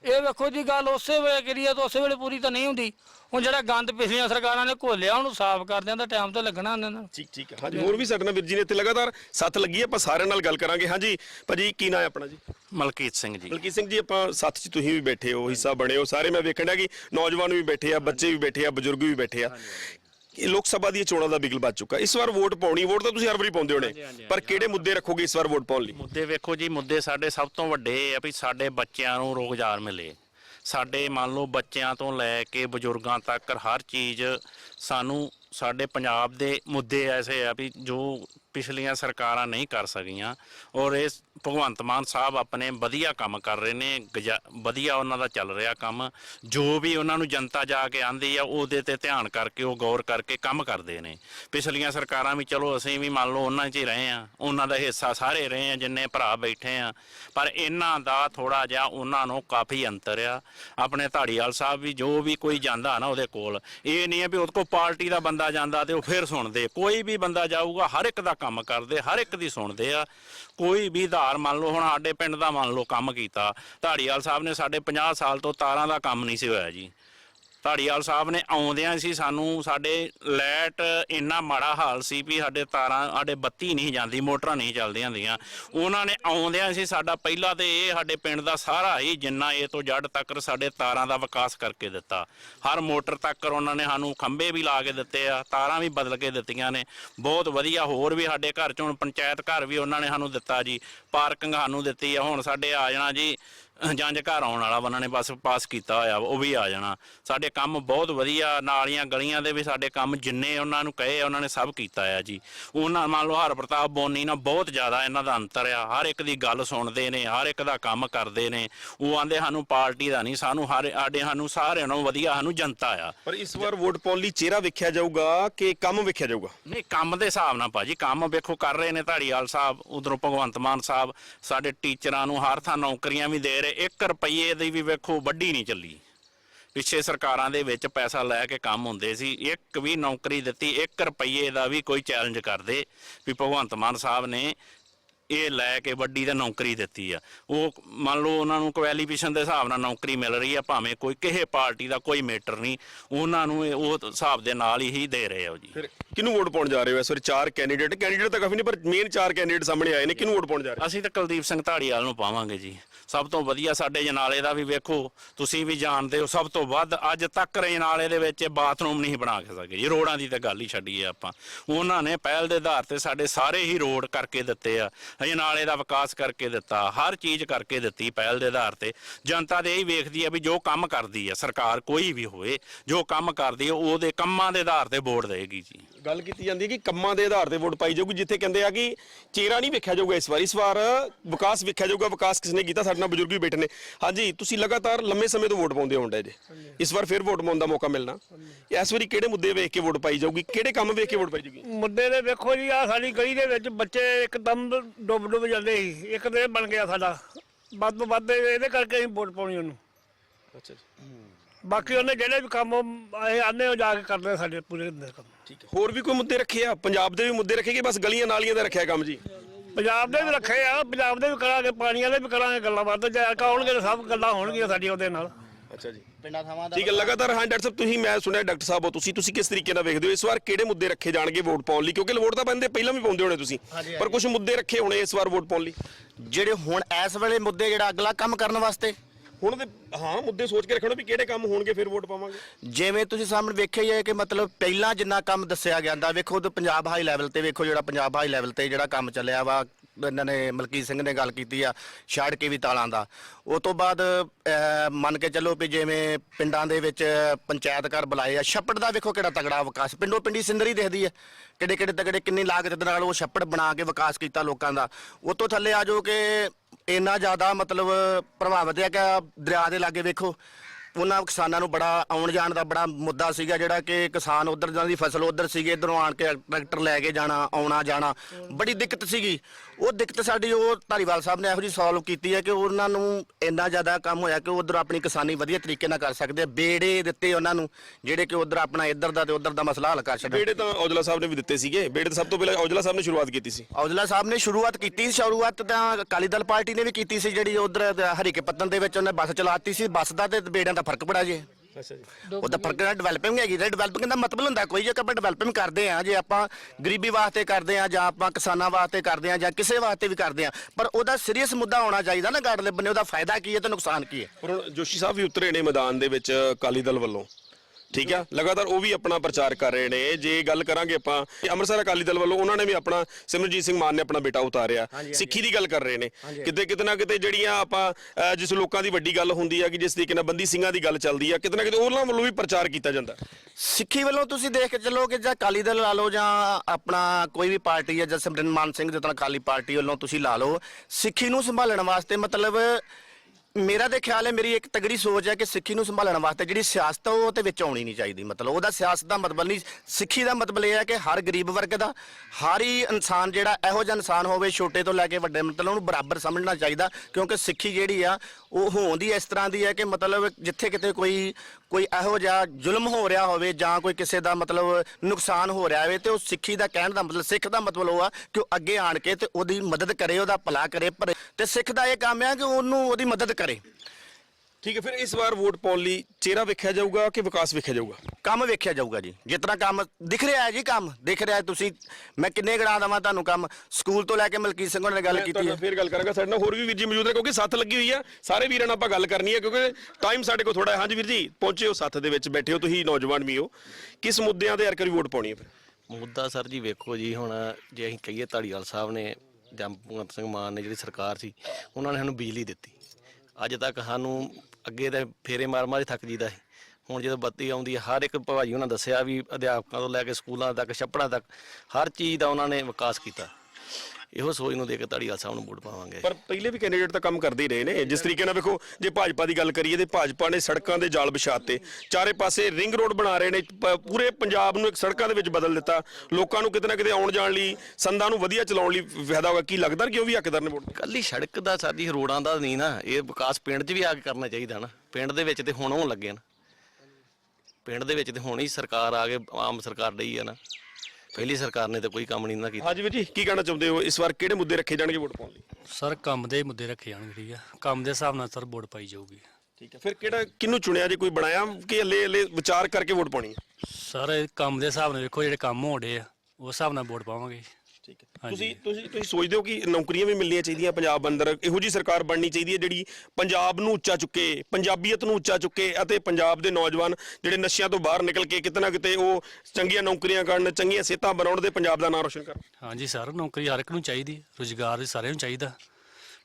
ਇਹ ਵੇਖੋ ਜੀ ਗੱਲ ਉਸੇ ਵੇਲੇ ਕਰੀਏ ਤਾਂ ਉਸੇ ਵੇਲੇ ਪੂਰੀ ਤਾਂ ਨਹੀਂ ਹੁੰਦੀ। ਹੁਣ ਜਿਹੜਾ ਗੰਦ ਪਿਛਲੀਆਂ ਸਰਕਾਰਾਂ ਨੇ ਘੋਲਿਆ ਉਹਨੂੰ ਸਾਫ਼ ਕਰਦਿਆਂ ਦਾ ਟਾਈਮ ਤਾਂ ਲੱਗਣਾ ਉਹਨਾਂ ਨੂੰ। ਠੀਕ ਠੀਕ ਹੈ। ਹਾਂਜੀ ਹੋਰ ਵੀ ਸਾਡੇ ਨਾਲ ਵੀਰ ਜੀ ਨੇ ਇੱਥੇ ਲਗਾਤਾਰ ਸੱਥ ਲੱਗੀ ਹੈ ਆਪਾਂ ਸਾਰਿਆਂ ਨਾਲ ਗੱਲ ਕਰਾਂਗੇ। ਹਾਂਜੀ ਭਾਜੀ ਕੀ ਨਾਂ ਹੈ ਆਪਣਾ ਜੀ? ਮਲਕੀਤ ਸਿੰਘ ਜੀ। ਬਲਕੀਤ ਸਿੰਘ ਜੀ ਆਪਾਂ ਸੱਥ 'ਚ ਤੁਸੀਂ ਵੀ ਬੈਠੇ ਹੋ ਹਿੱਸਾ ਬਣੇ ਹੋ। ਸਾਰੇ ਮੈਂ ਵੇਖਣ ਡਿਆ ਕਿ ਨੌਜਵਾਨ ਵੀ ਬੈਠੇ ਆ ਬੱਚੇ ਵੀ ਬੈਠੇ ਆ ਬਜ਼ੁਰਗ ਵੀ ਬੈਠੇ ਆ। ਇਹ ਲੋਕ ਸਭਾ ਦੀਆਂ ਚੋਣਾਂ ਦਾ ਬਿਗਲ ਵੱਜ ਚੁੱਕਾ। ਇਸ ਵਾਰ ਵੋਟ ਪਾਉਣੀ ਵੋਟ ਤਾਂ ਤੁਸੀਂ ਹਰ ਵਾਰੀ ਪਾਉਂਦੇ ਹੋਣੇ। ਪਰ ਕਿਹੜੇ ਮੁੱਦੇ ਰੱਖੋਗੇ ਇਸ ਵਾਰ ਵੋਟ ਪਾਉਣ ਲਈ? ਮੁੱਦੇ ਵੇਖੋ ਜੀ ਮੁੱਦੇ ਸਾਡੇ ਸਭ ਤੋਂ ਵੱਡੇ ਇਹ ਆ ਵੀ ਸਾਡੇ ਬੱਚਿਆਂ ਨੂੰ ਰੋਜ਼ਗਾਰ ਮਿਲੇ। ਸਾਡੇ ਮੰਨ ਲਓ ਬੱਚਿਆਂ ਤੋਂ ਲੈ ਕੇ ਬਜ਼ੁਰਗਾਂ ਤੱਕ ਹਰ ਚੀਜ਼ ਸਾਨੂੰ ਸਾਡੇ ਪੰਜਾਬ ਦੇ ਮੁੱਦੇ ਐਸੇ ਆ ਵੀ ਜੋ ਪਿਛਲੀਆਂ ਸਰਕਾਰਾਂ ਨਹੀਂ ਕਰ ਸਕੀਆਂ ਔਰ ਇਹ ਭਗਵੰਤ ਮਾਨ ਸਾਹਿਬ ਆਪਣੇ ਵਧੀਆ ਕੰਮ ਕਰ ਰਹੇ ਨੇ, ਗਜਾ- ਵਧੀਆ ਉਹਨਾਂ ਦਾ ਚੱਲ ਰਿਹਾ ਕੰਮ, ਜੋ ਵੀ ਉਹਨਾਂ ਨੂੰ ਜਨਤਾ ਜਾ ਕੇ ਆਂਦੀ ਆ, ਉਹਦੇ ਤੇ ਧਿਆਨ ਕਰਕੇ, ਉਹ ਗੌਰ ਕਰਕੇ ਕੰਮ ਕਰਦੇ ਨੇ। ਪਿਛਲੀਆਂ ਸਰਕਾਰਾਂ ਵੀ ਚਲੋ ਅਸੀਂ ਵੀ ਮੰਨ ਲਓ ਉਹਨਾਂ 'ਚ ਹੀ ਰਹੇ ਆ, ਉਹਨਾਂ ਦਾ ਹਿੱਸਾ ਸਾਰੇ ਰਹੇ ਆ, ਜਿੰਨੇ ਭਰਾ ਬੈਠੇ ਆ, ਪਰ ਇਹਨਾਂ ਦਾ ਥੋੜਾ ਜਿਹਾ ਉਹਨਾਂ ਨੂੰ ਕਾਫੀ ਅੰਤਰ ਆ। ਆਪਣੇ ਧਾੜੀਵਾਲ ਸਾਹਿਬ ਵੀ ਜੋ ਵੀ ਕੋਈ ਜਾਂਦਾ ਨਾ ਉਹਦੇ ਕੋਲ, ਇਹ ਨਹੀਂ ਹੈ ਵੀ ਉਹਦੇ ਕੋਲ ਪਾਰਟੀ ਦਾ ਬੰਦਾ ਜਾਂਦਾ ਤੇ ਉਹ ਫਿਰ ਸੁਣਦੇ, ਕੋਈ ਵੀ ਬੰਦਾ ਜਾਊਗਾ, ਹਰ ਇੱਕ ਦਾ ਕੰਮ ਕਰਦੇ, ਹਰ ਇੱਕ ਦੀ ਸੁਣਦੇ ਆ। ਕੋਈ ਵੀ ਧਾਰ ਮੰਨ ਲਓ, ਹੁਣ ਸਾਡੇ ਪਿੰਡ ਦਾ ਮੰਨ ਲਓ ਕੰਮ ਕੀਤਾ ਧਾੜੀਵਾਲ ਸਾਹਿਬ ਨੇ ਸਾਡੇ 50 ਸਾਲ ਤੋਂ ਤਾਰਾਂ ਦਾ ਕੰਮ ਨਹੀਂ ਸੀ ਹੋਇਆ ਜੀ। ਧਾੜੀਵਾਲ ਸਾਹਿਬ ਨੇ ਆਉਂਦਿਆਂ ਸੀ ਸਾਨੂੰ ਸਾਡੇ ਲੈਟ ਇੰਨਾ ਮਾੜਾ ਹਾਲ ਸੀ ਵੀ ਸਾਡੇ ਤਾਰਾਂ, ਸਾਡੇ ਬੱਤੀ ਨਹੀਂ ਜਾਂਦੀ, ਮੋਟਰਾਂ ਨਹੀਂ ਚੱਲਦੀਆਂ ਹੁੰਦੀਆਂ। ਉਹਨਾਂ ਨੇ ਆਉਂਦਿਆਂ ਸੀ ਸਾਡਾ ਪਹਿਲਾ ਤੇ ਇਹ ਸਾਡੇ ਪਿੰਡ ਦਾ ਸਾਰਾ ਹੀ ਜਿੰਨਾ ਇਹ ਤੋਂ ਜੜ ਤੱਕ ਸਾਡੇ ਤਾਰਾਂ ਦਾ ਵਿਕਾਸ ਕਰਕੇ ਦਿੱਤਾ। ਹਰ ਮੋਟਰ ਤੱਕ ਉਹਨਾਂ ਨੇ ਸਾਨੂੰ ਖੰਭੇ ਵੀ ਲਾ ਕੇ ਦਿੱਤੇ ਆ, ਤਾਰਾਂ ਵੀ ਬਦਲ ਕੇ ਦਿੱਤੀਆਂ ਨੇ। ਬਹੁਤ ਵਧੀਆ ਹੋਰ ਵੀ ਸਾਡੇ ਘਰ ਚ ਹੁਣ ਪੰਚਾਇਤ ਘਰ ਵੀ ਉਹਨਾਂ ਨੇ ਸਾਨੂੰ ਦਿੱਤਾ ਜੀ, ਪਾਰਕਿੰਗ ਸਾਨੂੰ ਦਿੱਤੀ ਆ। ਹੁਣ ਸਾਡੇ ਆ ਜਾਣਾ ਜੀ ਜੰਜ ਘਰ ਆਉਣ ਵਾਲਾ ਉਹਨਾਂ ਨੇ ਬਸ ਪਾਸ ਕੀਤਾ ਹੋਇਆ ਵਾ, ਉਹ ਵੀ ਆ ਜਾਣਾ। ਸਾਡੇ ਕੰਮ ਬਹੁਤ ਵਧੀਆ ਨਾਲੀਆਂ ਗਲੀਆਂ ਦੇ ਵੀ ਸਾਡੇ ਕੰਮ ਜਿੰਨੇ ਉਹਨਾਂ ਨੂੰ ਕਹੇ ਉਹਨਾਂ ਨੇ ਸਭ ਕੀਤਾ ਆ ਜੀ। ਉਹਨਾਂ ਮੰਨ ਲਓ ਹਰ ਪ੍ਰਤਾਪ ਬੋਨੀ ਨਾਲ ਬਹੁਤ ਜ਼ਿਆਦਾ ਇਹਨਾਂ ਦਾ ਅੰਤਰ ਆ। ਹਰ ਇੱਕ ਦੀ ਗੱਲ ਸੁਣਦੇ ਨੇ ਹਰ ਇੱਕ ਦਾ ਕੰਮ ਕਰਦੇ ਨੇ। ਉਹ ਆਂਦੇ ਸਾਨੂੰ ਪਾਰਟੀ ਦਾ ਨਹੀਂ ਸਾਨੂੰ ਹਰ ਸਾਡੇ ਸਾਨੂੰ ਸਾਰਿਆਂ ਨੂੰ ਵਧੀਆ ਸਾਨੂੰ ਜਨਤਾ ਆ। ਪਰ ਇਸ ਵਾਰ ਵੋਟ ਪਾਉਣ ਲਈ ਚਿਹਰਾ ਵੇਖਿਆ ਜਾਊਗਾ ਕਿ ਕੰਮ ਵੇਖਿਆ ਜਾਊਗਾ? ਨਹੀਂ ਕੰਮ ਦੇ ਹਿਸਾਬ ਨਾਲ ਭਾਜੀ ਕੰਮ ਵੇਖੋ ਕਰ ਰਹੇ ਨੇ ਧਾੜੀਵਾਲ ਸਾਹਿਬ ਉਧਰੋਂ ਭਗਵੰਤ ਮਾਨ ਸਾਹਿਬ ਸਾਡੇ ਟੀਚਰਾਂ ਨੂੰ ਹਰ ਥਾਂ ਨੌਕਰੀਆਂ ਵੀ ਦੇ ਰਹੇ 1 ਰੁਪਏ ਦੀ ਵੀ ਵੇਖੋ ਵੱਡੀ ਨਹੀਂ ਚੱਲੀ। ਪਿੱਛੇ ਸਰਕਾਰਾਂ ਦੇ ਵਿੱਚ ਪੈਸਾ ਲੈ ਕੇ ਕੰਮ ਹੁੰਦੇ ਸੀ। ਇੱਕ ਵੀ ਨੌਕਰੀ ਦਿੱਤੀ 1 ਰੁਪਏ ਦਾ ਵੀ ਕੋਈ ਚੈਲੰਜ ਕਰਦੇ। ਵੀ ਭਗਵੰਤ ਮਾਨ ਸਾਹਿਬ ਨੇ ਇਹ ਲੈ ਕੇ ਵੱਡੀ ਤੇ ਨੌਕਰੀ ਦਿੱਤੀ ਆ। ਉਹ ਮੰਨ ਲਓ ਉਹਨਾਂ ਨੂੰ ਕੁਆਲੀਫਿਕੇਸ਼ਨ ਦੇ ਹਿਸਾਬ ਨਾਲ ਨੌਕਰੀ ਮਿਲ ਰਹੀ ਆ ਭਾਵੇਂ ਕੋਈ ਕਿਸੇ ਪਾਰਟੀ ਦਾ ਕੋਈ ਮੈਟਰ ਨਹੀਂ। ਉਹਨਾਂ ਨੂੰ ਇਹ ਉਹ ਹਿਸਾਬ ਦੇ ਨਾਲ ਹੀ ਦੇ ਰਹੇ ਆ ਜੀ। ਫਿਰ ਕਿਹਨੂੰ ਵੋਟ ਪਾਉਣ ਜਾ ਰਹੇ ਹੋ? ਇਸ ਵਾਰੀ ਚਾਰ ਕੈਂਡੀਡੇਟ ਕੈਂਡੀਡੇਟ ਤਾਂ ਕਾਫੀ ਨਹੀਂ ਪਰ ਮੇਨ ਚਾਰ ਕੈਂਡੀਡੇਟ ਸਾਹਮਣੇ ਆਏ ਨੇ। ਕਿਹਨੂੰ ਵੋਟ ਪਾਉਣ ਜਾ ਰਹੇ ਅਸੀਂ ਤਾਂ ਕੁਲਦੀਪ ਸਿੰਘ ਢਾੜੀਵਾਲ ਨੂੰ ਪਾਵਾਂਗੇ ਜੀ। ਸਭ ਤੋਂ ਵਧੀਆ ਸਾਡੇ ਜਨਾਲੇ ਦਾ ਵੀ ਵੇਖੋ, ਤੁਸੀਂ ਵੀ ਜਾਣਦੇ ਹੋ ਸਭ ਤੋਂ ਵੱਧ ਅੱਜ ਤੱਕ ਜਨਾਲੇ ਦੇ ਵਿੱਚ ਬਾਥਰੂਮ ਨਹੀਂ ਬਣਾ ਕੇ ਸਕੇ ਜੀ, ਰੋਡਾਂ ਦੀ ਤਾਂ ਗੱਲ ਹੀ ਛੱਡੀਏ ਆਪਾਂ। ਉਹਨਾਂ ਨੇ ਪਹਿਲ ਦੇ ਆਧਾਰ ਤੇ ਸਾਡੇ ਸਾਰੇ ਹੀ ਰੋਡ ਕਰਕੇ ਦਿੱਤੇ ਆ ਜਨਾਲੇ ਦਾ ਵਿਕਾਸ ਕਰਕੇ ਦਿੱਤਾ, ਹਰ ਚੀਜ਼ ਕਰਕੇ ਦਿੱਤੀ ਪਹਿਲ ਦੇ ਆਧਾਰ ਤੇ। ਜਨਤਾ ਦੇ ਇਹ ਵੇਖਦੀ ਆ ਵੀ ਜੋ ਕੰਮ ਕਰਦੀ ਆ, ਸਰਕਾਰ ਕੋਈ ਵੀ ਹੋਵੇ, ਜੋ ਕੰਮ ਕਰਦੀ ਆ, ਉਹਦੇ ਕੰਮਾਂ ਦੇ ਆਧਾਰ ਤੇ ਵੋਟ ਦੇਗੀ ਜੀ। ਗੱਲ ਕੀਤੀ ਜਾਂਦੀ ਹੈ ਕਿ ਕੰਮਾਂ ਦੇ ਆਧਾਰ ਤੇ ਵੋਟ ਪਾਈ ਜਾਊਗੀ, ਜਿੱਥੇ ਕਹਿੰਦੇ ਆ ਕਿ ਚਿਹਰਾ ਨਹੀਂ ਵੇਖਿਆ ਜਾਊਗਾ ਇਸ ਵਾਰ ਇਸ ਵਾਰ ਵਿਕਾਸ ਵੇਖਿਆ ਜਾਊਗਾ, ਵਿਕਾਸ ਕਿਸ ਨੇ ਕੀਤਾ, ਸਾਡੇ ਨਾਲ ਬਜ਼ੁਰਗ ਵੀ ਬੈਠੇ ਨੇ। ਹਾਂਜੀ ਤੁਸੀਂ ਲਗਾਤਾਰ ਲੰਮੇ ਸਮੇਂ ਤੋਂ ਵੋਟ ਪਾਉਂਦੇ ਹੋਂਡੇ ਜੇ। ਇਸ ਵਾਰ ਫਿਰ ਵੋਟ ਪਾਉਣ ਦਾ ਮੌਕਾ ਮਿਲਣਾ। ਇਸ ਵਾਰੀ ਕਿਹੜੇ ਮੁੱਦੇ ਵੇਖ ਕੇ ਵੋਟ ਪਾਈ ਜਾਊਗੀ? ਕਿਹੜੇ ਕੰਮ ਵੇਖ ਕੇ ਵੋਟ ਪਾਈ ਜਾਊਗੀ? ਮੁੱਦੇ ਦੇ ਵੇਖੋ ਜੀ ਆ ਸਾਡੀ ਗਲੀ ਦੇ ਵਿੱਚ ਬੱਚੇ ਇੱਕਦਮ ਡੁੱਬ ਡੁੱਬ ਜਾਂਦੇ ਸੀ। ਇੱਕ ਇਹ ਬਣ ਗਿਆ ਸਾਡਾ। ਵੱਧ ਤੋਂ ਵੱਧ ਇਹਦੇ ਕਰਕੇ ਅਸੀਂ ਵੋਟ ਪਾਉਣੀ ਉਹਨੂੰ। ਅੱਛਾ ਜੀ। ਬਾਕੀ ਉਹਨੇ ਜਿਹੜੇ ਵੀ ਕੰਮ ਆਨੇ ਉਹ ਜਾ ਕੇ ਕਰਦੇ ਸਾਡੇ ਪੂਰੇ ਹੁੰਦੇ ਕੰਮ। ਠੀਕ ਹੈ। ਹੋਰ ਵੀ ਕੋਈ ਮੁੱਦੇ ਰੱਖੇ ਆ? ਪੰਜਾਬ ਦੇ ਵੀ ਮੁੱਦੇ ਰੱਖੇ ਕਿ ਬਸ ਗਲੀਆਂ ਨਾਲੀਆਂ ਦਾ ਰੱਖਿਆ ਕੰਮ ਜੀ? ਪੰਜਾਬ ਦੇ ਵੀ ਰੱਖੇ ਆ ਪੰਜਾਬ ਦੇ ਵੀ ਕਰਾਂਗੇ ਪਾਣੀਆਂ ਦੇ ਵੀ ਕਰਾਂਗੇ ਗੱਲਾਂ ਬਾਤ ਜੇ ਆਉਣਗੇ ਤਾਂ ਸਭ ਗੱਲਾਂ ਹੋਣਗੀਆਂ ਸਾਡੀਆਂ ਉਹਦੇ ਨਾਲ। ਅੱਛਾ ਜੀ। ਪਿੰਡਾਂ ਥਾਵਾਂ ਦਾ ਠੀਕ ਹੈ ਲਗਾਤਾਰ ਹਾਂ ਡਾਕਟਰ ਸਾਹਿਬ ਤੁਸੀਂ ਮੈਂ ਸੁਣਿਆ ਡਾਕਟਰ ਸਾਹਿਬ ਹੋ ਤੁਸੀਂ ਤੁਸੀਂ ਕਿਸ ਤਰੀਕੇ ਨਾਲ ਵੇਖਦੇ ਹੋ? ਇਸ ਵਾਰ ਕਿਹੜੇ ਮੁੱਦੇ ਰੱਖੇ ਜਾਣਗੇ ਵੋਟ ਪਾਉਣ ਲਈ? ਕਿਉਂਕਿ ਵੋਟ ਤਾਂ ਪੈਂਦੇ ਪਹਿਲਾਂ ਵੀ ਪਾਉਂਦੇ ਹੋਣੇ ਤੁਸੀਂ ਪਰ ਕੁਝ ਮੁੱਦੇ ਰੱਖੇ ਹੋਣੇ ਇਸ ਵਾਰ ਵੋਟ ਪਾਉਣ ਲਈ? ਜਿਹੜੇ ਹੁਣ ਇਸ ਵੇਲੇ ਮੁੱਦੇ ਜਿਹੜਾ ਅਗਲਾ ਕੰਮ ਕਰਨ ਵਾਸਤੇ ਹੁਣ ਤੇ ਹਾਂ ਮੁੱਦੇ ਸੋਚ ਕੇ ਰੱਖਣਾ ਵੀ ਕਿਹੜੇ ਕੰਮ ਹੋਣਗੇ ਫਿਰ ਵੋਟ ਪਾਵਾਂਗੇ। ਜਿਵੇਂ ਤੁਸੀਂ ਸਾਹਮਣੇ ਵੇਖਿਆ ਹੀ ਹੈ ਕਿ ਮਤਲਬ ਪਹਿਲਾਂ ਜਿੰਨਾ ਕੰਮ ਦੱਸਿਆ ਜਾਂਦਾ ਵੇਖੋ ਤੇ ਪੰਜਾਬ ਹਾਈ ਲੈਵਲ ਤੇ ਵੇਖੋ ਜਿਹੜਾ ਪੰਜਾਬ ਹਾਈ ਲੈਵਲ ਤੇ ਜਿਹੜਾ ਕੰਮ ਚੱਲਿਆ ਵਾ ਇਹਨਾਂ ਨੇ ਮਲਕੀਤ ਸਿੰਘ ਨੇ ਗੱਲ ਕੀਤੀ ਆ ਛੱਡ ਕੇ ਵੀ ਤਾਲਾਂ ਦਾ। ਉਹ ਤੋਂ ਬਾਅਦ ਅਹ, ਮੰਨ ਕੇ ਚੱਲੋ ਵੀ ਜਿਵੇਂ ਪਿੰਡਾਂ ਦੇ ਵਿੱਚ ਪੰਚਾਇਤ ਘਰ ਬੁਲਾਏ ਆ ਛੱਪੜ ਦਾ ਵੇਖੋ ਕਿਹੜਾ ਤਗੜਾ ਵਿਕਾਸ ਪਿੰਡੋਂ ਪਿੰਡੀ ਸਿੰਦਰੀ ਦਿਖਦੀ ਹੈ ਕਿਹੜੇ ਕਿਹੜੇ ਤਗੜੇ ਕਿੰਨੀ ਲਾਗਤ ਦੇ ਨਾਲ ਉਹ ਛੱਪੜ ਬਣਾ ਕੇ ਵਿਕਾਸ ਕੀਤਾ ਲੋਕਾਂ ਦਾ। ਉਹ ਤੋਂ ਥੱਲੇ ਆ ਜਾਓ ਕਿ ਇੰਨਾ ਜ਼ਿਆਦਾ ਮਤਲਬ ਪ੍ਰਭਾਵਿਤ ਹੈ ਕਿ ਦਰਿਆ ਦੇ ਲਾਗੇ ਵੇਖੋ। ਉਹਨਾਂ ਕਿਸਾਨਾਂ ਨੂੰ ਬੜਾ ਆਉਣ ਜਾਣ ਦਾ ਬੜਾ ਮੁੱਦਾ ਸੀਗਾ ਜਿਹੜਾ ਕਿ ਕਿਸਾਨ ਉਧਰ ਦੀ ਫਸਲ ਉਧਰ ਸੀਗੇ ਇਧਰੋਂ ਆਣ ਕੇ ਟਰੈਕਟਰ ਲੈ ਕੇ ਜਾਣਾ ਆਉਣਾ ਜਾਣਾ। ਬੜੀ ਦਿੱਕਤ ਸੀਗੀ। ਉਹ ਦਿੱਕਤ ਸਾਡੀ ਉਹ ਧਾਰੀਵਾਲ ਸਾਹਿਬ ਨੇ ਇਹੋ ਜਿਹੀ ਸੋਲਵ ਕੀਤੀ ਹੈ ਕਿ ਉਹਨਾਂ ਨੂੰ ਇੰਨਾ ਜ਼ਿਆਦਾ ਕੰਮ ਹੋਇਆ ਕਿ ਉਧਰ ਆਪਣੀ ਕਿਸਾਨੀ ਵਧੀਆ ਤਰੀਕੇ ਨਾਲ ਕਰ ਸਕਦੇ ਆ। ਬੇੜੇ ਦਿੱਤੇ ਉਹਨਾਂ ਨੂੰ ਜਿਹੜੇ ਕਿ ਉਧਰ ਆਪਣਾ ਇੱਧਰ ਦਾ ਤੇ ਉਧਰ ਦਾ ਮਸਲਾ ਹੱਲ ਕਰ ਛੱਡਣ ਬੇੜੇ ਤਾਂ ਔਜਲਾ ਸਾਹਿਬ ਨੇ ਵੀ ਦਿੱਤੇ ਸੀਗੇ। ਬੇੜੇ ਤਾਂ ਸਭ ਤੋਂ ਪਹਿਲਾਂ ਔਜਲਾ ਸਾਹਿਬ ਨੇ ਸ਼ੁਰੂਆਤ ਕੀਤੀ ਸੀ। ਔਜਲਾ ਸਾਹਿਬ ਨੇ ਸ਼ੁਰੂਆਤ ਕੀਤੀ ਸੀ ਸ਼ੁਰੂਆਤ ਤਾਂ ਅਕਾਲੀ ਦਲ ਪਾਰਟੀ ਨੇ ਵੀ ਕੀਤੀ ਸੀ ਜਿਹੜੀ ਉਧਰ ਹਰੀਕੇ ਪੱਤਨ ਦੇ ਵਿੱਚ ਉਹਨੇ ਬੱਸ ਚਲਾਤੀ ਸੀ। ਬੱਸ ਦਾ ਤੇ ਬੇੜਿਆਂ ਦਾ ਫ਼ਰਕ ਬੜਾ ਜੇ। ਅੱਛਾ ਜੀ। ਉਹਦਾ ਫ਼ਰਕ ਨਾਲ ਡਿਵੈਲਪਿੰਗ ਹੈਗੀ। ਤੇ ਡਿਵੈਲਪਿੰਗ ਦਾ ਮਤਲਬ ਹੁੰਦਾ ਕੋਈ ਜੇ ਆਪਾਂ ਡਿਵੈਲਪਿੰਗ ਕਰਦੇ ਆ ਜੇ ਆਪਾਂ ਗਰੀਬੀ ਵਾਸਤੇ ਕਰਦੇ ਆ ਜਾਂ ਆਪਾਂ ਕਿਸਾਨਾਂ ਵਾਸਤੇ ਕਰਦੇ ਆ ਜਾਂ ਕਿਸੇ ਵਾਸਤੇ ਵੀ ਕਰਦੇ ਆ ਪਰ ਉਹਦਾ ਸੀਰੀਅਸ ਮੁੱਦਾ ਹੋਣਾ ਚਾਹੀਦਾ ਨਾ ਗਾੜਲੇ ਬੰਨੇ ਉਹਦਾ ਫਾਇਦਾ ਕੀ ਹੈ ਤੇ ਨੁਕਸਾਨ ਕੀ ਹੈ? ਪਰ ਹੁਣ ਜੋਸ਼ੀ ਸਾਹਿਬ ਵੀ ਉਤਰੇ ਨੇ ਮੈਦਾਨ ਦੇ ਵਿੱਚ ਅਕਾਲੀ ਦਲ ਵੱਲੋਂ। ਠੀਕ ਆ? ਲਗਾਤਾਰ ਉਹ ਵੀ ਆਪਣਾ ਪ੍ਰਚਾਰ ਕਰ ਰਹੇ ਨੇ। ਜੇ ਗੱਲ ਕਰਾਂਗੇ ਆਪਾਂ ਅੰਮ੍ਰਿਤਸਰ ਅਕਾਲੀ ਦਲ ਵੱਲੋਂ ਉਹਨਾਂ ਨੇ ਵੀ ਆਪਣਾ ਸਿਮਰਜੀਤ ਸਿੰਘ ਮਾਨ ਨੇ ਆਪਣਾ ਬੇਟਾ ਉਤਾਰਿਆ। ਸਿੱਖੀ ਦੀ ਗੱਲ ਕਰ ਰਹੇ ਨੇ। ਕਿਤੇ ਕਿਤੇ ਨਾ ਕਿਤੇ ਜਿਹੜੀਆਂ ਆਪਾਂ ਜਿਸ ਲੋਕਾਂ ਦੀ ਵੱਡੀ ਗੱਲ ਹੁੰਦੀ ਆ ਕਿ ਜਿਸ ਤਰੀਕੇ ਨਾਲ ਬੰਦੀ ਸਿੰਘਾਂ ਦੀ ਗੱਲ ਚੱਲਦੀ ਆ ਕਿਤੇ ਨਾ ਕਿਤੇ ਉਹਨਾਂ ਵੱਲੋਂ ਵੀ ਪ੍ਰਚਾਰ ਕੀਤਾ ਜਾਂਦਾ। ਸਿੱਖੀ ਵੱਲੋਂ ਤੁਸੀਂ ਦੇਖ ਕੇ ਚੱਲੋ ਕਿ ਜਾਂ ਅਕਾਲੀ ਦਲ ਲਾ ਲਓ ਜਾਂ ਆਪਣਾ ਕੋਈ ਵੀ ਪਾਰਟੀ ਹੈ ਜਾਂ ਸਿਮਰਨ ਮਾਨ ਸਿੰਘ ਜਿੱਦਾਂ ਅਕਾਲੀ ਪਾਰਟੀ ਵੱਲੋਂ ਤੁਸੀਂ ਲਾ ਲਓ। ਸਿੱਖੀ ਨੂੰ ਸੰਭਾਲਣ ਵਾਸਤੇ ਮਤਲਬ ਮੇਰਾ ਤੇ ਖਿਆਲ ਹੈ ਮੇਰੀ ਇੱਕ ਤਗੜੀ ਸੋਚ ਹੈ ਕਿ ਸਿੱਖੀ ਨੂੰ ਸੰਭਾਲਣ ਵਾਸਤੇ ਜਿਹੜੀ ਸਿਆਸਤ ਆ, ਉਹ ਤੇ ਵਿੱਚ ਆਉਣੀ ਨਹੀਂ ਚਾਹੀਦੀ। ਮਤਲਬ ਉਹਦਾ ਸਿਆਸਤ ਦਾ ਮਤਲਬ ਨਹੀਂ, ਸਿੱਖੀ ਦਾ ਮਤਲਬ ਇਹ ਹੈ ਕਿ ਹਰ ਗਰੀਬ ਵਰਗ ਦਾ, ਹਰ ਹੀ ਇਨਸਾਨ ਜਿਹੜਾ ਇਹੋ ਜਿਹਾ ਇਨਸਾਨ ਹੋਵੇ, ਛੋਟੇ ਤੋਂ ਲੈ ਕੇ ਵੱਡੇ, ਮਤਲਬ ਉਹਨੂੰ ਬਰਾਬਰ ਸਮਝਣਾ ਚਾਹੀਦਾ, ਕਿਉਂਕਿ ਸਿੱਖੀ ਜਿਹੜੀ ਆ, ਉਹ ਹੋਂਦੀ ਇਸ ਤਰ੍ਹਾਂ ਦੀ ਹੈ ਕਿ ਮਤਲਬ ਜਿੱਥੇ ਕਿਤੇ ਕੋਈ ਕੋਈ ਇਹੋ ਜਿਹਾ ਜ਼ੁਲਮ ਹੋ ਰਿਹਾ ਹੋਵੇ ਜਾਂ ਕੋਈ ਕਿਸੇ ਦਾ ਮਤਲਬ ਨੁਕਸਾਨ ਹੋ ਰਿਹਾ ਹੋਵੇ ਤੇ ਉਹ ਸਿੱਖੀ ਦਾ ਕਹਿਣ ਦਾ ਮਤਲਬ, ਸਿੱਖ ਦਾ ਮਤਲਬ ਉਹ ਆ ਕਿ ਉਹ ਅੱਗੇ ਆਣ ਕੇ ਤੇ ਉਹਦੀ ਮਦਦ ਕਰੇ, ਉਹਦਾ ਭਲਾ ਕਰੇ, ਪਰ ਤੇ ਸਿੱਖ ਦਾ ਇਹ ਕੰਮ ਆ ਕਿ ਉਹਨੂੰ ਉਹਦੀ ਮਦਦ ਕਰੇ। ਠੀਕ ਹੈ ਫਿਰ ਇਸ ਵਾਰ ਵੋਟ ਪਾਉਣ ਲਈ ਚਿਹਰਾ ਵੇਖਿਆ ਜਾਊਗਾ ਕਿ ਵਿਕਾਸ ਵੇਖਿਆ ਜਾਊਗਾ? ਕੰਮ ਵੇਖਿਆ ਜਾਊਗਾ ਜੀ। ਜਿਤਨਾ ਕੰਮ ਦਿਖ ਰਿਹਾ ਹੈ ਜੀ ਕੰਮ ਦਿਖ ਰਿਹਾ ਹੈ। ਤੁਸੀਂ ਮੈਂ ਕਿੰਨੇ ਗਣਾ ਦਵਾਂ ਤੁਹਾਨੂੰ ਕੰਮ? ਸਕੂਲ ਤੋਂ ਲੈ ਕੇ ਮਲਕੀਤ ਸਿੰਘ ਹੋਣਾ ਨੇ ਗੱਲ ਕੀਤੀ ਹੈ। ਫਿਰ ਗੱਲ ਕਰਾਂਗਾ। ਸਾਡੇ ਨਾਲ ਹੋਰ ਵੀ ਵੀਰ ਜੀ ਮੌਜੂਦ ਨੇ ਕਿਉਂਕਿ ਸੱਥ ਲੱਗੀ ਹੋਈ ਆ। ਸਾਰੇ ਵੀਰਾਂ ਨਾਲ ਆਪਾਂ ਗੱਲ ਕਰਨੀ ਹੈ ਕਿਉਂਕਿ ਟਾਈਮ ਸਾਡੇ ਕੋਲ ਥੋੜਾ ਹੈ। ਹਾਂਜੀ ਵੀਰ ਜੀ ਪਹੁੰਚੇ ਹੋ ਸੱਥ ਦੇ ਵਿੱਚ ਬੈਠੇ ਹੋ ਤੁਸੀਂ ਨੌਜਵਾਨ ਵੀ ਹੋ। ਕਿਸ ਮੁੱਦਿਆਂ ਤੇ ਅਰਕਰੀ ਵੋਟ ਪਾਉਣੀ ਹੈ ਫਿਰ? ਮੁੱਦਾ ਸਰ ਜੀ ਵੇਖੋ ਜੀ ਹੁਣ ਜੇ ਅਸੀਂ ਕਹੀਏ ਧਾਲੀਵਾਲ ਸਾਹਿਬ ਨੇ ਜਾਂ ਭਗਵੰਤ ਸਿੰਘ ਮਾਨ ਨੇ ਜਿਹੜੀ ਸਰਕਾਰ ਸੀ ਉਹਨਾਂ ਨੇ ਸਾਨੂੰ ਬਿਜਲੀ ਦਿੱਤੀ। ਅੱਜ ਤੱਕ ਸਾਨੂੰ ਅੱਗੇ ਤਾਂ ਫੇਰੇ ਮਾਰ ਮਾਰ ਹੀ ਥੱਕ ਜੀਦਾ ਸੀ। ਹੁਣ ਜਦੋਂ ਬੱਤੀ ਆਉਂਦੀ ਹੈ ਹਰ ਇੱਕ ਭਾਜੀ ਉਹਨਾਂ ਦੱਸਿਆ ਵੀ ਅਧਿਆਪਕਾਂ ਤੋਂ ਲੈ ਕੇ ਸਕੂਲਾਂ ਤੱਕ, ਛੱਪੜਾਂ ਤੱਕ, ਹਰ ਚੀਜ਼ ਦਾ ਉਹਨਾਂ ਨੇ ਵਿਕਾਸ ਕੀਤਾ। ਇਹੋ ਸੋਚ ਨੂੰ ਦੇ ਕੇ ਧਾਲੀਵਾਲ ਸਾਹਿਬ ਨੂੰ ਵੋਟ ਪਾਵਾਂਗੇ। ਪਰ ਪਹਿਲੇ ਵੀ ਕੈਂਡੀਡੇਟ ਤਾਂ ਕੰਮ ਕਰਦੇ ਹੀ ਰਹੇ ਨੇ। ਜਿਸ ਤਰੀਕੇ ਨਾਲ ਵੇਖੋ ਜੇ ਭਾਜਪਾ ਦੀ ਗੱਲ ਕਰੀਏ ਤੇ ਭਾਜਪਾ ਨੇ ਸੜਕਾਂ ਦੇ ਜਾਲ ਵਿਛਾਤੇ। ਚਾਰੇ ਪਾਸੇ ਰਿੰਗ ਰੋਡ ਬਣਾ ਰਹੇ ਨੇ। ਪ- ਪੂਰੇ ਪੰਜਾਬ ਨੂੰ ਇੱਕ ਸੜਕਾਂ ਦੇ ਵਿੱਚ ਬਦਲ ਦਿੱਤਾ। ਲੋਕਾਂ ਨੂੰ ਕਿਤੇ ਨਾ ਕਿਤੇ ਆਉਣ ਜਾਣ ਲਈ ਸੰਦਾਂ ਨੂੰ ਵਧੀਆ ਚਲਾਉਣ ਲਈ ਫਾਇਦਾ ਹੋਗਾ। ਕੀ ਲੱਗਦਾ ਕਿ ਉਹ ਵੀ ਹੱਕਦਾਰ ਨੇ ਵੋਟ? ਕੱਲੀ ਸੜਕ ਦਾ ਸਾਡੀ ਰੋਡਾਂ ਦਾ ਨਹੀਂ ਨਾ ਇਹ ਵਿਕਾਸ ਪਿੰਡ 'ਚ ਵੀ ਆ ਕੇ ਕਰਨਾ ਚਾਹੀਦਾ ਨਾ। ਪਿੰਡ ਦੇ ਵਿੱਚ ਤੇ ਹੁਣ ਹੋਣ ਲੱਗੇ ਨਾ ਪਿੰਡ ਦੇ ਵਿੱਚ ਤੇ ਹੁਣ ਹੀ ਸਰਕਾਰ ਆ ਕੇ ਆਮ ਸਰਕਾਰ ਡਈ ਆ ਨਾ। ਪਹਿਲੀ ਸਰਕਾਰ ਨੇ ਤਾਂ ਕੋਈ ਕੰਮ ਨਹੀਂ ਨਾ ਕੀਤਾ। ਹਾਂਜੀ ਵੀਰ ਜੀ ਕੀ ਕਹਿਣਾ ਚਾਹੁੰਦੇ ਹੋ? ਇਸ ਵਾਰ ਕਿਹੜੇ ਮੁੱਦੇ ਰੱਖੇ ਜਾਣਗੇ ਵੋਟ ਪਾਉਣ ਲਈ? ਸਰ ਕੰਮ ਦੇ ਮੁੱਦੇ ਰੱਖੇ ਜਾਣਗੇ ਠੀਕ ਆ। ਕੰਮ ਦੇ ਹਿਸਾਬ ਨਾਲ ਸਰ ਵੋਟ ਪਾਈ ਜਾਊਗੀ। ਠੀਕ ਹੈ ਫਿਰ ਕਿਹੜਾ ਕਿਹਨੂੰ ਚੁਣਿਆ ਜੇ ਕੋਈ ਬਣਾਇਆ ਕਿ ਹਲੇ ਹਲੇ ਵਿਚਾਰ ਕਰਕੇ ਵੋਟ ਪਾਉਣੀ ਹੈ? ਸਰ ਇਹ ਕੰਮ ਦੇ ਹਿਸਾਬ ਨਾਲ ਵੇਖੋ ਜਿਹੜੇ ਕੰਮ ਹੋੜੇ ਆ ਉਸ ਹਿਸਾਬ ਨਾਲ ਵੋਟ ਪਾਵਾਂਗੇ। ਤੁਸੀਂ ਤੁਸੀਂ ਤੁਸੀਂ ਸੋਚਦੇ ਹੋ ਕਿ ਨੌਕਰੀਆਂ ਵੀ ਮਿਲਣੀਆਂ ਚਾਹੀਦੀਆਂ ਪੰਜਾਬ ਅੰਦਰ? ਇਹੋ ਜੀ ਸਰਕਾਰ ਬਣਨੀ ਚਾਹੀਦੀ ਹੈ ਜਿਹੜੀ ਪੰਜਾਬ ਨੂੰ ਉੱਚਾ ਚੁੱਕੇ ਪੰਜਾਬੀਅਤ ਨੂੰ ਉੱਚਾ ਚੁੱਕੇ ਅਤੇ ਪੰਜਾਬ ਦੇ ਨੌਜਵਾਨ ਜਿਹੜੇ ਨਸ਼ਿਆਂ ਤੋਂ ਬਾਹਰ ਨਿਕਲ ਕੇ ਕਿਤੇ ਨਾ ਕਿਤੇ ਉਹ ਚੰਗੀਆਂ ਨੌਕਰੀਆਂ ਕਰਨ ਚੰਗੀਆਂ ਸਿਹਤਾਂ ਬਣਾਉਣ ਦੇ ਪੰਜਾਬ ਦਾ ਨਾਮ ਰੋਸ਼ਨ ਕਰਨ। ਹਾਂਜੀ ਸਰ ਨੌਕਰੀ ਹਰ ਇੱਕ ਨੂੰ ਚਾਹੀਦੀ ਰੋਜ਼ਗਾਰ ਵੀ ਸਾਰਿਆਂ ਨੂੰ ਚਾਹੀਦਾ।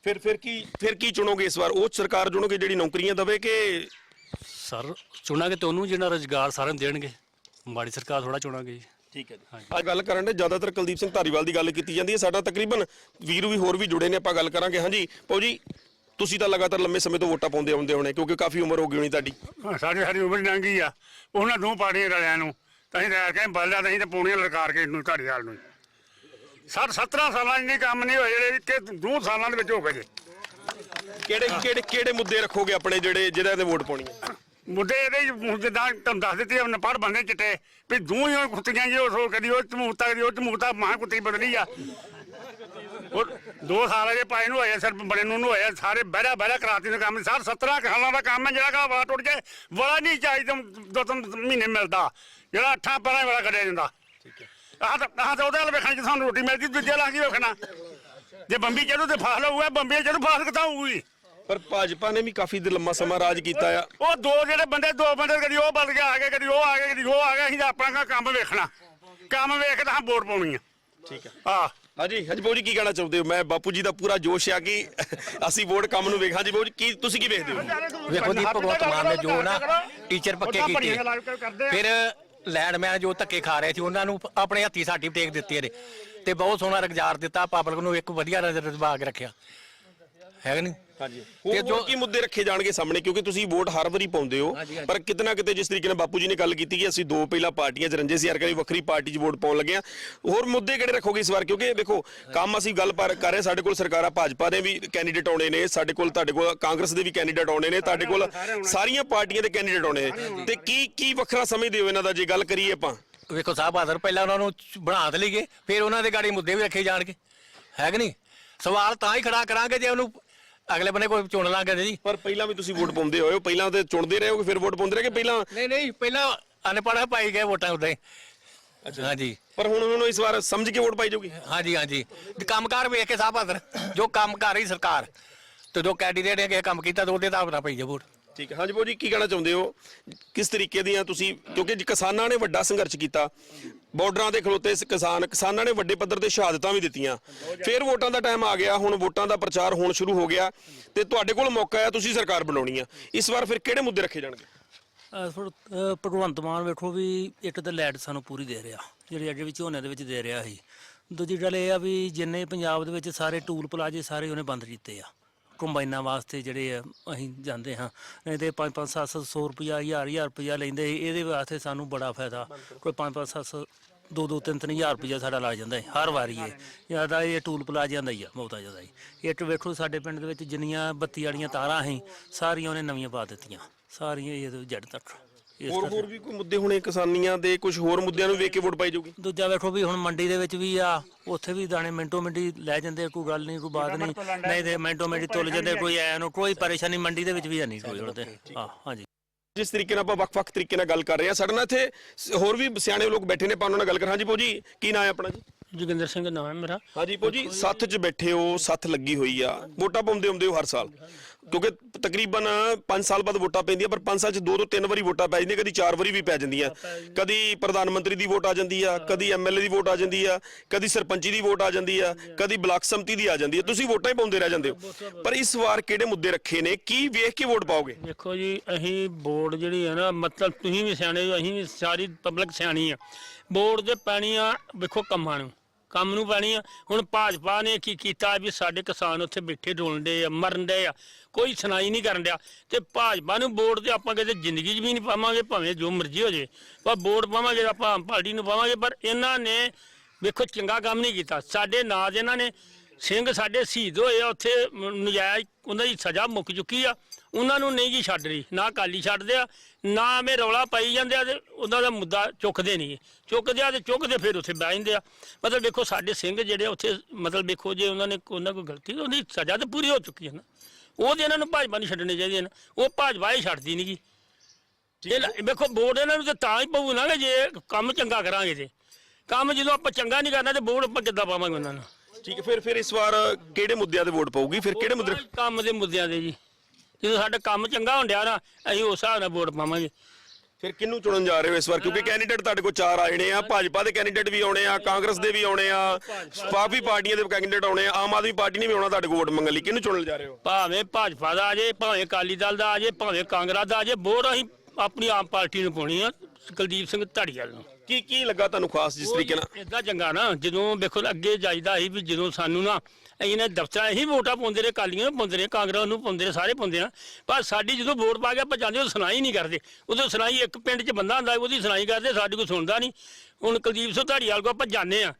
ਫਿਰ ਫਿਰ ਕੀ ਫਿਰ ਕੀ ਚੁਣੋਗੇ ਇਸ ਵਾਰ? ਉਹ ਸਰਕਾਰ ਚੁਣੋਗੇ ਜਿਹੜੀ ਨੌਕਰੀਆਂ ਦੇਵੇ ਕਿ ਸਰ ਚੁਣਾਂਗੇ ਤੇ ਉਹਨੂੰ ਜਿਹੜਾ ਰੋਜ਼ਗਾਰ ਸਾਰਿਆਂ ਨੂੰ ਦੇਣਗੇ। ਮਾੜੀ ਸਰਕਾਰ ਥੋੜਾ ਚੁਣਾਂਗੇ ਜੀ। ਠੀਕ ਹੈ ਜੀ। ਅੱਜ ਗੱਲ ਕਰਨ ਦੇ ਜ਼ਿਆਦਾਤਰ ਕੁਲਦੀਪ ਸਿੰਘ ਧਾਰੀਵਾਲ ਦੀ ਗੱਲ ਕੀਤੀ ਜਾਂਦੀ ਹੈ। ਸਾਡਾ ਤਕਰੀਬਨ ਵੀਰ ਵੀ ਹੋਰ ਵੀ ਜੁੜੇ ਨੇ ਆਪਾਂ ਗੱਲ ਕਰਾਂਗੇ। ਹਾਂਜੀ ਪਾਉ ਜੀ ਤੁਸੀਂ ਤਾਂ ਲਗਾਤਾਰ ਲੰਮੇ ਸਮੇਂ ਤੋਂ ਵੋਟਾਂ ਪਾਉਂਦੇ ਆਉਂਦੇ ਹੋਣੇ ਕਿਉਂਕਿ ਕਾਫੀ ਉਮਰ ਹੋ ਗਈ ਹੋਣੀ ਤੁਹਾਡੀ। ਹਾਂ, ਸਾਡੀ ਸਾਡੀ ਉਮਰ ਲੰਘ ਗਈ ਆ। ਉਹਨਾਂ ਦੋ ਪਾਰਟੀਆਂ ਰਲਿਆਂ ਨੂੰ। ਤਾਂ ਅਸੀਂ ਰਹਿ ਕੇ ਤਾਂ ਅਸੀਂ ਤਾਂ ਪੌਣੀਆਂ ਲਲਕਾਰ ਕੇ ਇਹਨੂੰ ਧਾੜੀ ਵਾਲ ਨੂੰ ਸਰ 17 ਸਾਲਾਂ ਨਹੀਂ ਕੰਮ ਨਹੀਂ ਹੋਏ ਜਿਹੜੇ ਕਿ ਦੋ ਸਾਲਾਂ ਦੇ ਵਿੱਚ ਹੋ ਗਏ ਜੇ। ਕਿਹੜੇ ਕਿਹੜੇ ਕਿਹੜੇ ਮੁੱਦੇ ਰੱਖੋਗੇ ਆਪਣੇ ਜਿਹੜੇ ਜਿਹਦੇ ਤੇ ਵੋਟ ਪਾਉਣੀ ਹੈ? ਮੁੱਦੇ ਇਹਦੇ ਹੀ ਹੁਣ ਜਿੱਦਾਂ ਤੁਹਾਨੂੰ ਦੱਸ ਦਿੱਤੀ ਉਹਨੇ ਪੜ ਬੰਦੇ ਚਿੱਟੇ। ਵੀ ਦੂੰ ਹੀ ਉਹ ਕੁੱਤੀਆਂ ਜੀ ਉਹ ਸੋ ਕਦੀ ਉਹ ਚਮੂਤਾ ਕਦੀ ਉਹ ਚਮੂਤਾ ਮਾਂ ਕੁੱਤੀ ਬਦਲੀ ਆ। ਉਹ ਦੋ ਸਾਲ ਅਜੇ ਪਾਏ ਨੂੰ ਹੋਏ ਸਿਰਫ ਬੜੇ ਨੂੰ ਨੂੰ ਹੋਏ ਸਾਰੇ ਬਹਿਰਾ ਬਹਿਰਾ ਕਰਾਤੀ ਦੇ ਕੰਮ ਸਰ 17 ਕੁ ਸਾਲਾਂ ਦਾ ਕੰਮ ਹੈ ਜਿਹੜਾ ਕਾ ਵਾਟ ਉੱਡ ਕੇ ਬੜਾ ਨਹੀਂ ਚਾਹੀਦਾ ਦੋ ਤਿੰਨ ਮਹੀਨੇ ਮਿਲਦਾ। ਜਿਹੜਾ ਅੱਠਾਂ ਪਰਾਂ ਵਾਲਾ ਕੱਢਿਆ ਜਾਂਦਾ। ਠੀਕ ਹੈ। ਆਹ ਤਾਂ ਆਹ ਤਾਂ ਉਹਦੇ ਨਾਲ ਵੇਖਣਾ ਕਿ ਸਾਨੂੰ ਰੋਟੀ ਮਿਲਦੀ ਦੂਜੇ ਲਾ ਕੀ ਵੇਖਣਾ। ਜੇ ਬੰਬੀ ਚੜੂ ਤੇ ਫਾਸ ਲਊਗਾ ਬੰਬੀ ਚੜੂ ਫਾਸ ਕਿਤਾ ਹੋਊਗੀ? ਪਰ ਭਾਜਪਾ ਨੇ ਵੀ ਕਾਫੀ ਦੇ ਲੰਮਾ ਸਮਾਂ ਰਾਜ ਕੀਤਾ ਆ। ਉਹ ਦੋ ਜਿਹੜੇ ਬੰਦੇ ਦੋ ਬੰਦੇ ਕਦੀ ਉਹ ਬਦਲ ਕੇ ਆ ਗਏ ਕਦੀ ਉਹ ਆ ਗਏ ਕਦੀ ਉਹ ਆ ਗਏ ਅਸੀਂ ਤਾਂ ਆਪਣਾ ਕੰਮ ਵੇਖਣਾ। ਕੰਮ ਵੇਖ ਕੇ ਤਾਂ ਵੋਟ ਪਾਉਣੀ ਆ। ਠੀਕ ਹੈ। ਆ ਹਾਂਜੀ ਹਾਂਜੀ ਬਾਊ ਜੀ ਕੀ ਕਹਿਣਾ ਚਾਹੁੰਦੇ ਹੋ? ਮੈਂ ਬਾਪੂ ਜੀ ਦਾ ਪੂਰਾ ਜੋਸ਼ ਆ ਕਿ ਅਸੀਂ ਵੋਟ ਕੰਮ ਨੂੰ ਵੇਖਾਂ। ਜੀ ਜੀ ਕੀ ਤੁਸੀਂ ਕੀ ਵੇਖਦੇ ਹੋ? ਵੇਖੋ ਜੀ ਭਗਵੰਤ ਮਾਨ ਨੇ ਜੋ ਨਾ ਟੀਚਰ ਪੱਕੇ ਕੀਤੇ। ਫਿਰ ਲੈਂਡਮੈਨ ਜੋ ਧੱਕੇ ਖਾ ਰਹੇ ਸੀ ਉਹਨਾਂ ਨੂੰ ਆਪਣੇ ਹੱਥੀ ਸਰਟੀਫਿਕੇਟ ਦਿੱਤੇ ਇਹਦੇ ਤੇ ਬਹੁਤ ਸੋਹਣਾ ਰੁਜ਼ਗਾਰ ਦਿੱਤਾ ਪਬਲਿਕ ਨੂੰ ਇੱਕ ਵਧੀਆ ਰਜ਼ਬਾ ਕੇ ਰੱਖਿਆ। ਹੈ ਕਿ ਨਹੀਂ? ਹਾਂਜੀ। ਤੇ ਜੋ- ਕੀ ਮੁੱਦੇ ਰੱਖੇ ਜਾਣਗੇ ਸਾਹਮਣੇ? ਕਿਉਂਕਿ ਤੁਸੀਂ ਵੋਟ ਹਰ ਵਾਰੀ ਪਾਉਂਦੇ ਹੋ। ਪਰ ਕਿਤੇ ਨਾ ਕਿਤੇ ਜਿਸ ਤਰੀਕੇ ਨਾਲ ਬਾਪੂ ਜੀ ਨੇ ਗੱਲ ਕੀਤੀ ਕਿ ਅਸੀਂ ਦੋ ਪਹਿਲਾਂ ਪਾਰਟੀਆਂ 'ਚ ਰੰਜੇ ਸੀ ਹਰ ਵੱਖਰੀ ਪਾਰਟੀ 'ਚ ਵੋਟ ਪਾਉਣ ਲੱਗੇ ਆ ਹੋਰ ਮੁੱਦੇ ਕਿਹੜੇ ਰੱਖੋਗੇ ਇਸ ਵਾਰ? ਕਿਉਂਕਿ ਦੇਖੋ ਕੰਮ ਅਸੀਂ ਗੱਲ ਪਰ ਕਰ ਰਹੇ ਸਾਡੇ ਕੋਲ ਸਰਕਾਰਾਂ ਭਾਜਪਾ ਦੇ ਵੀ ਕੈਂਡੀਡੇਟ ਆਉਣੇ ਨੇ ਸਾਡੇ ਕੋਲ ਤੁਹਾਡੇ ਕੋਲ ਕਾਂਗਰਸ ਦੇ ਵੀ ਕੈਂਡੀਡੇਟ ਆਉਣੇ ਨੇ ਤੁਹਾਡੇ ਕੋਲ ਸਾਰੀਆਂ ਪਾਰਟੀਆਂ ਦੇ ਕੈਂਡੀਡੇਟ ਆਉਣੇ ਨੇ। ਤੇ ਕੀ ਕੀ ਵੱਖਰਾ ਸਮਝਦੇ ਹੋ ਇਹਨਾਂ ਦਾ ਜੇ ਗੱਲ ਕਰੀਏ ਆਪਾਂ? ਵੇਖੋ ਸਾਹਿਬ ਬਹਾਦਰ ਪਹਿਲਾਂ ਉਹਨਾਂ ਨੂੰ ਬਣਾ ਤੇ ਲਈਏ ਫਿਰ ਉਹਨਾਂ ਦੇ ਗਾੜੀ ਮੁੱਦੇ ਵੀ ਰੱਖੇ ਜਾਣਗੇ। ਹੈ ਕਿ ਨਹੀਂ? ਸਵਾਲ ਤਾਂ ਹੀ ਖੜਾ ਕਰਾਂਗੇ ਜੇ ਉਹਨੂੰ ਅਗਲੇ ਬੰਨੇ ਕੋਈ ਚੁਣ ਲਾਂਗੇ ਜੀ। ਪਰ ਪਹਿਲਾਂ ਵੀ ਤੁਸੀਂ ਵੋਟ ਪਾਉਂਦੇ ਹੋਏ ਹੋ ਪਹਿਲਾਂ ਤੇ ਚੁਣਦੇ ਰਹੇ ਹੋ ਕਿ ਫਿਰ ਵੋਟ ਪਾਉਂਦੇ ਰਹੇ ਕਿ ਪਹਿਲਾਂ? ਨਹੀਂ ਨਹੀਂ ਪਹਿਲਾਂ ਅਨਪੜ੍ਹ ਪਾਈ ਗਏ ਵੋਟਾਂ ਉਦਾਂ ਹੀ ਹਾਂਜੀ। ਪਰ ਹੁਣ ਹੁਣ ਇਸ ਵਾਰ ਸਮਝ ਕੇ ਵੋਟ ਪਾਈ ਜਾਊਗੀ? ਹਾਂਜੀ ਹਾਂਜੀ। ਤੇ ਕੰਮਕਾਰ ਵੇਖ ਕੇ ਸਾਹਿਬ ਬਹਾਦਰ ਜੋ ਕੰਮ ਕਰ ਰਹੀ ਸਰਕਾਰ ਤੇ ਜੋ ਕੈਂਡੀਡੇਟ ਨੇ ਕਿਸੇ ਕੰਮ ਕੀਤਾ ਤੇ ਉਹਦੇ ਹਿਸਾਬ ਨਾਲ ਪਈ ਜਾ ਵੋਟ। ਠੀਕ ਹੈ। ਹਾਂਜੀ ਬਾਊ ਜੀ ਕੀ ਕਹਿਣਾ ਚਾਹੁੰਦੇ ਹੋ? ਕਿਸ ਤਰੀਕੇ ਦੀਆਂ ਤੁਸੀਂ ਕਿਉਂਕਿ ਜੀ ਕਿਸਾਨਾਂ ਨੇ ਵੱਡਾ ਸੰਘਰਸ਼ ਕੀਤਾ। ਬਾਰਡਰਾਂ ਦੇ ਖਲੋਤੇ ਸ- ਕਿਸਾਨ ਕਿਸਾਨਾਂ ਨੇ ਵੱਡੇ ਪੱਧਰ ਤੇ ਸ਼ਹਾਦਤਾਂ ਵੀ ਦਿੱਤੀਆਂ। ਫਿਰ ਵੋਟਾਂ ਦਾ ਟਾਈਮ ਆ ਗਿਆ। ਹੁਣ ਵੋਟਾਂ ਦਾ ਪ੍ਰਚਾਰ ਹੋਣ ਸ਼ੁਰੂ ਹੋ ਗਿਆ। ਤੇ ਤੁਹਾਡੇ ਕੋਲ ਮੌਕਾ ਆ ਤੁਸੀਂ ਸਰਕਾਰ ਬਣਾਉਣੀ ਆ। ਇਸ ਵਾਰ ਫਿਰ ਕਿਹੜੇ ਮੁੱਦੇ ਰੱਖੇ ਜਾਣਗੇ? ਅਹ ਥੋੜ੍ਹਾ, ਅਹ ਭਗਵੰਤ ਮਾਨ ਵੇਖੋ ਵੀ ਇੱਕ ਤਾਂ ਲੈਟ ਸਾਨੂੰ ਪੂਰੀ ਦੇ ਰਿਹਾ। ਜਿਹੜੀ ਅੱਗੇ ਵੀ ਝੋਨੇ ਦੇ ਵਿੱਚ ਦੇ ਰਿਹਾ ਸੀ। ਦੂਜੀ ਗੱਲ ਇਹ ਆ ਵੀ ਜਿੰਨੇ ਪੰਜਾਬ ਦੇ ਵਿੱਚ ਸਾਰੇ ਟੂਲ ਪਲਾਜੇ ਸਾਰੇ ਉਹਨੇ ਬੰਦ ਕੀਤੇ ਆ। ਕੰਬਾਈਨਾਂ ਵਾਸਤੇ ਜਿਹੜੇ ਆ, ਅਸੀਂ ਜਾਂਦੇ ਹਾਂ। ਨਹੀਂ ਤੇ 5 5 7 100 ਰੁਪਿਆ 1000 1000 ਰੁਪਿਆ ਲੈਂਦੇ ਸੀ। ਇਹਦੇ ਵਾਸਤੇ ਸਾਨੂੰ ਬੜਾ ਫਾਇਦਾ। ਕੋਈ 5 5 7 ਦੋ ਦੋ, ਤਿੰਨ ਤਿੰਨ ਹਜ਼ਾਰ ਰੁਪਇਆ ਸਾਡਾ ਲੱਗ ਜਾਂਦਾ ਹੈ ਹਰ ਵਾਰੀ ਇਹ। ਜ਼ਿਆਦਾ ਇਹ ਟੂਲ ਪਲਾਜਿਆਂ ਦਾ ਹੀ ਆ, ਬਹੁਤਾ ਜ਼ਿਆਦਾ ਹੀ। ਇੱਟ ਵੇਖੋ ਸਾਡੇ ਪਿੰਡ ਦੇ ਵਿੱਚ ਜਿੰਨੀਆਂ ਬੱਤੀ ਵਾਲੀਆਂ ਤਾਰਾਂ ਸੀ, ਸਾਰੀਆਂ ਉਹਨੇ ਨਵੀਆਂ ਪਾ ਦਿੱਤੀਆਂ। ਸਾਰੀਆਂ ਇਹ ਜੜ ਤੱਕ। ਇਸ ਹੋਰ ਕਰਕੇ। ਹੋਰ ਵੀ ਕੋਈ ਮੁੱਦੇ ਹੋਣੇ ਕਿਸਾਨੀਆਂ ਦੇ? ਕੁਝ ਹੋਰ ਮੁੱਦਿਆਂ ਨੂੰ ਵੇਖ ਕੇ ਵੋਟ ਪਾਈ ਜਾਊਗੀ? ਦੂਜਾ ਵੇਖੋ ਵੀ ਹੁਣ ਮੰਡੀ ਦੇ ਵਿੱਚ ਵੀ ਆ ਉੱਥੇ ਵੀ ਦਾਣੇ ਮਿੰਟੋ ਮਿੰਟੀ ਲੈ ਜਾਂਦੇ ਆ, ਕੋਈ ਗੱਲ ਨਹੀਂ ਕੋਈ ਬਾਤ ਨਹੀਂ। ਨਹੀਂ ਤੇ ਮਿੰਟੋ ਮਿੰਟੀ ਤੁੱਲ ਜਾਂਦੇ ਕੋਈ ਐ ਨੂੰ ਕੋਈ ਪਰੇਸ਼ਾਨੀ ਮੰਡੀ ਦੇ ਵਿੱਚ ਵੀ ਹੈ ਨਹੀਂ ਕੋਈ ਉਹਦੇ ਹਾਂ। ਹਾਂਜੀ। ਜਿਸ ਤਰੀਕੇ ਨਾਲ ਆਪਾਂ ਵੱਖ-ਵੱਖ ਤਰੀਕੇ ਨਾਲ ਗੱਲ ਕਰ ਰਹੇ ਹਾਂ ਸਾਡੇ ਨਾਲ ਇੱਥੇ ਸ- ਹੋਰ ਵੀ ਸਿਆਣੇ ਲੋਕ ਬੈਠੇ ਨੇ ਆਪਾਂ ਉਹਨਾਂ ਨਾਲ ਗੱਲ ਕਰਾਂ ਹਾਂਜੀ ਭਾਜੀ ਕੀ ਨਾਂ ਹੈ ਆਪਣਾ ਜੀ? ਜੋਗਿੰਦਰ ਸਿੰਘ ਨਾਮ ਹੈ ਮੇਰਾ। ਹਾਂਜੀ ਭਾਜੀ ਸੱਥ 'ਚ ਬੈਠੇ ਹੋ ਸੱਥ ਲੱਗੀ ਹੋਈ ਆ ਵੋਟਾਂ ਪਾਉਂਦੇ ਹੁੰਦੇ ਹੋ ਹਰ ਸਾਲ। ਕਿਉਂਕਿ ਤਕਰੀਬਨ 5 ਸਾਲ ਬਾਅਦ ਵੋਟਾਂ ਪੈਂਦੀਆਂ ਪਰ 5 ਸਾਲ 'ਚ ਦੋ ਤੋਂ ਤਿੰਨ ਵਾਰੀ ਵੋਟਾਂ ਪੈ ਜਾਂਦੀਆਂ ਕਦੀ ਚਾਰ ਵਾਰੀ ਵੀ ਪੈ ਜਾਂਦੀਆਂ। ਕਦੀ ਪ੍ਰਧਾਨ ਮੰਤਰੀ ਦੀ ਵੋਟ ਆ ਜਾਂਦੀ ਆ ਕਦੀ ਐਮਐਲਏ ਦੀ ਵੋਟ ਆ ਜਾਂਦੀ ਆ ਕਦੀ ਸਰਪੰਚੀ ਦੀ ਵੋਟ ਆ ਜਾਂਦੀ ਆ ਕਦੀ ਬਲਾਕ ਸੰਮਤੀ ਦੀ ਆ ਜਾਂਦੀ ਆ। ਤੁਸੀਂ ਵੋਟਾਂ ਹੀ ਪਾਉਂਦੇ ਰਹਿ ਜਾਂਦੇ ਹੋ। ਪਰ ਇਸ ਵਾਰ ਕਿਹੜੇ ਮੁੱਦੇ ਰੱਖੇ ਨੇ? ਕੀ ਵੇਖ ਕੇ ਵੋਟ ਪਾਓਗੇ? ਦੇਖੋ ਜੀ ਅਸੀਂ ਬੋਰਡ ਜਿਹੜੀ ਹੈ ਨਾ ਮਤਲਬ ਤੁਸੀਂ ਵੀ ਸਿਆਣੇ ਹੋ ਅਸੀਂ ਵੀ ਸਾਰੀ ਪਬਲਿਕ ਸਿਆਣੀ ਆ। ਬੋਰਡ ਦੇ ਪੈਣੀ ਆ ਵੇਖੋ ਕੰਮਾਂ ਨੂੰ। ਕੰਮ ਨੂੰ ਪੈਣੀ ਆ। ਹੁਣ ਭਾਜਪਾ ਨੇ ਕੀ ਕੀਤਾ ਵੀ ਸਾਡੇ ਕਿਸਾਨ ਉੱਥੇ ਬੈਠੇ ਡੋਲਦੇ ਆ, ਮਰਨ ਦੇ ਆ। ਕੋਈ ਸੁਣਾਈ ਨਹੀਂ ਕਰਨ ਡਿਆ। ਤੇ ਭਾਜਪਾ ਨੂੰ ਵੋਟ ਤੇ ਆਪਾਂ ਕਿਤੇ ਜ਼ਿੰਦਗੀ 'ਚ ਵੀ ਨਹੀਂ ਪਾਵਾਂਗੇ, ਭਾਵੇਂ ਜੋ ਮਰਜ਼ੀ ਹੋ ਜੇ ਪਰ ਵੋਟ ਪਾਵਾਂਗੇ ਆਪਾਂ ਆਮ ਪਾਰਟੀ ਨੂੰ ਪਾਵਾਂਗੇ। ਪਰ ਇਹਨਾਂ ਨੇ ਵੇਖੋ, ਚੰਗਾ ਕੰਮ ਨਹੀਂ ਕੀਤਾ। ਸਾਡੇ ਨਾਂ ਦੇ ਇਹਨਾਂ ਨੇ ਸਿੰਘ ਸਾਡੇ ਸ਼ਹੀਦ ਹੋਏ ਆ, ਉੱਥੇ ਨਜਾਇਜ਼ ਉਹਨਾਂ ਦੀ ਸਜ਼ਾ ਮੁੱਕ ਚੁੱਕੀ ਆ। ਉਹਨਾਂ ਨੂੰ ਨਹੀਂ ਜੀ ਛੱਡ ਰਹੀ ਨਾ ਕਾਲੀ ਛੱਡਦੇ ਆ। ਨਾ ਐਵੇਂ ਰੌਲਾ ਪਾਈ ਜਾਂਦੇ ਆ ਤੇ ਉਹਨਾਂ ਦਾ ਮੁੱਦਾ ਚੁੱਕਦੇ ਨਹੀਂ। ਚੁੱਕਦੇ ਆ ਤੇ ਚੁੱਕਦੇ ਫਿਰ ਉੱਥੇ ਬਹਿ ਜਾਂਦੇ ਆ। ਮਤਲਬ ਵੇਖੋ ਸਾਡੇ ਸਿੰਘ ਜਿਹੜੇ ਉੱਥੇ ਮਤਲਬ ਵੇਖੋ ਜੇ ਉਹਨਾਂ ਨੇ ਉਹਨਾਂ ਕੋਈ ਗਲਤੀ ਉਹਦੀ ਸਜ਼ਾ ਤਾਂ ਪੂਰੀ ਹੋ ਚੁੱਕੀ ਹੈ ਨਾ। ਉਹ ਤੇ ਇਹਨਾਂ ਨੂੰ ਭਾਜਪਾ ਨਹੀਂ ਛੱਡਣੇ ਚਾਹੀਦੇ ਨੇ। ਉਹ ਭਾਜਪਾ ਹੀ ਛੱਡਦੀ ਨਹੀਂ ਗੀ ਇਹ ਵੇਖੋ ਵੋਟ ਇਹਨਾਂ ਨੂੰ ਤੇ ਤਾਂ ਹੀ ਪਊ ਨਾ ਜੇ ਕੰਮ ਚੰਗਾ ਕਰਾਂਗੇ ਤੇ। ਕੰਮ ਜਦੋਂ ਆਪਾਂ ਚੰਗਾ ਨਹੀਂ ਕਰਨਾ ਤੇ ਵੋਟ ਆਪਾਂ ਕਿੱਦਾਂ ਪਾਵਾਂਗੇ ਉਹਨਾਂ ਨੂੰ? ਠੀਕ ਹੈ ਫਿਰ ਫਿਰ ਇਸ ਵਾਰ ਕਿਹੜੇ ਮੁੱਦਿਆਂ ਤੇ ਵੋਟ ਪਾਊਗੀ? ਫਿਰ ਕਿਹੜੇ ਮੁੱਦੇ ਕੰਮ ਦੇ ਮੁੱਦਿਆਂ ਦੇ ਜੀ। ਜਦੋਂ ਸਾਡਾ ਕੰਮ ਚੰਗਾ ਹੁੰਦਿਆ ਨਾ ਅਸੀਂ ਉਸ ਹਿਸਾਬ ਨਾਲ ਵੋਟ ਪਾਵਾਂਗੇ। ਫਿਰ ਕਿਹਨੂੰ ਚੁਣਨ ਜਾ ਰਹੇ ਹੋ ਇਸ ਵਾਰ? ਕਿਉਂਕਿ ਕੈਂਡੀਡੇਟ ਤੁਹਾਡੇ ਕੋਲ ਚਾਰ ਆਏ ਨੇ ਆ ਭਾਜਪਾ ਦੇ ਕੈਂਡੀਡੇਟ ਵੀ ਆਉਣੇ ਆ ਕਾਂਗਰਸ ਦੇ ਵੀ ਆਉਣੇ ਆ ਕਾਫੀ ਪਾਰਟੀਆਂ ਦੇ ਕੈਂਡੀਡੇਟ ਆਉਣੇ ਆ ਆਮ ਆਦਮੀ ਪਾਰਟੀ ਨੇ ਵੀ ਆਉਣਾ ਤੁਹਾਡੇ ਕੋਲ ਵੋਟ ਮੰਗਣ ਲਈ। ਕਿਹਨੂੰ ਚੁਣਨ ਜਾ ਰਹੇ ਹੋ? ਭਾਵੇਂ ਭਾਜਪਾ ਦਾ ਆ ਜੇ ਭਾਵੇਂ ਅਕਾਲੀ ਦਲ ਦਾ ਆ ਜੇ ਭਾਵੇਂ ਕਾਂਗਰਸ ਦਾ ਆ ਜੇ ਵੋਟ ਅਸੀਂ ਆਪਣੀ ਆਮ ਪਾਰਟੀ ਨੂੰ ਪਾਉਣੀ ਆ ਕੁਲਦੀਪ ਸਿੰਘ ਧਾੜੀਵਾਲ ਨੂੰ। ਕੀ ਕੀ ਲੱਗਾ ਤੁਹਾਨੂੰ ਖਾਸ ਜਿਸ ਤਰੀਕੇ ਨਾਲ? ਇਦਾਂ ਚੰਗਾ ਨਾ ਜਦੋਂ ਵੇਖੋ ਅੱਗੇ ਜਾਈਦਾ ਸੀ ਵੀ ਜਦੋਂ ਸਾਨੂੰ ਨਾ ਇਹਨੇ ਦਫ਼ਤਰਾਂ ਹੀ ਵੋਟਾਂ ਪਾਉਂਦੇ ਰਹੇ ਕਾਲੀਆਂ ਨੂੰ ਪਾਉਂਦੇ ਰਹੇ, ਕਾਂਗਰਸ ਨੂੰ ਪਾਉਂਦੇ ਰਹੇ, ਸਾਰੇ ਪਾਉਂਦੇ ਆ ਪਰ ਸਾਡੀ ਜਦੋਂ ਵੋਟ ਪਾ ਕੇ ਆਪਾਂ ਜਾਂਦੇ ਉਹ ਸੁਣਾਈ ਨਹੀਂ ਕਰਦੇ। ਉਦੋਂ ਸੁਣਾਈ ਇੱਕ ਪਿੰਡ 'ਚ ਬੰਦਾ ਹੁੰਦਾ, ਉਹਦੀ ਸੁਣਾਈ ਕਰਦੇ, ਸਾਡੀ ਕੋਈ ਸੁਣਦਾ ਨਹੀਂ। ਹੁਣ ਕੁਲਦੀਪ ਸਿੰਘ ਧਾੜੀਵਾਲ ਕੋ ਆਪਾਂ ਜਾਂਦੇ ਆ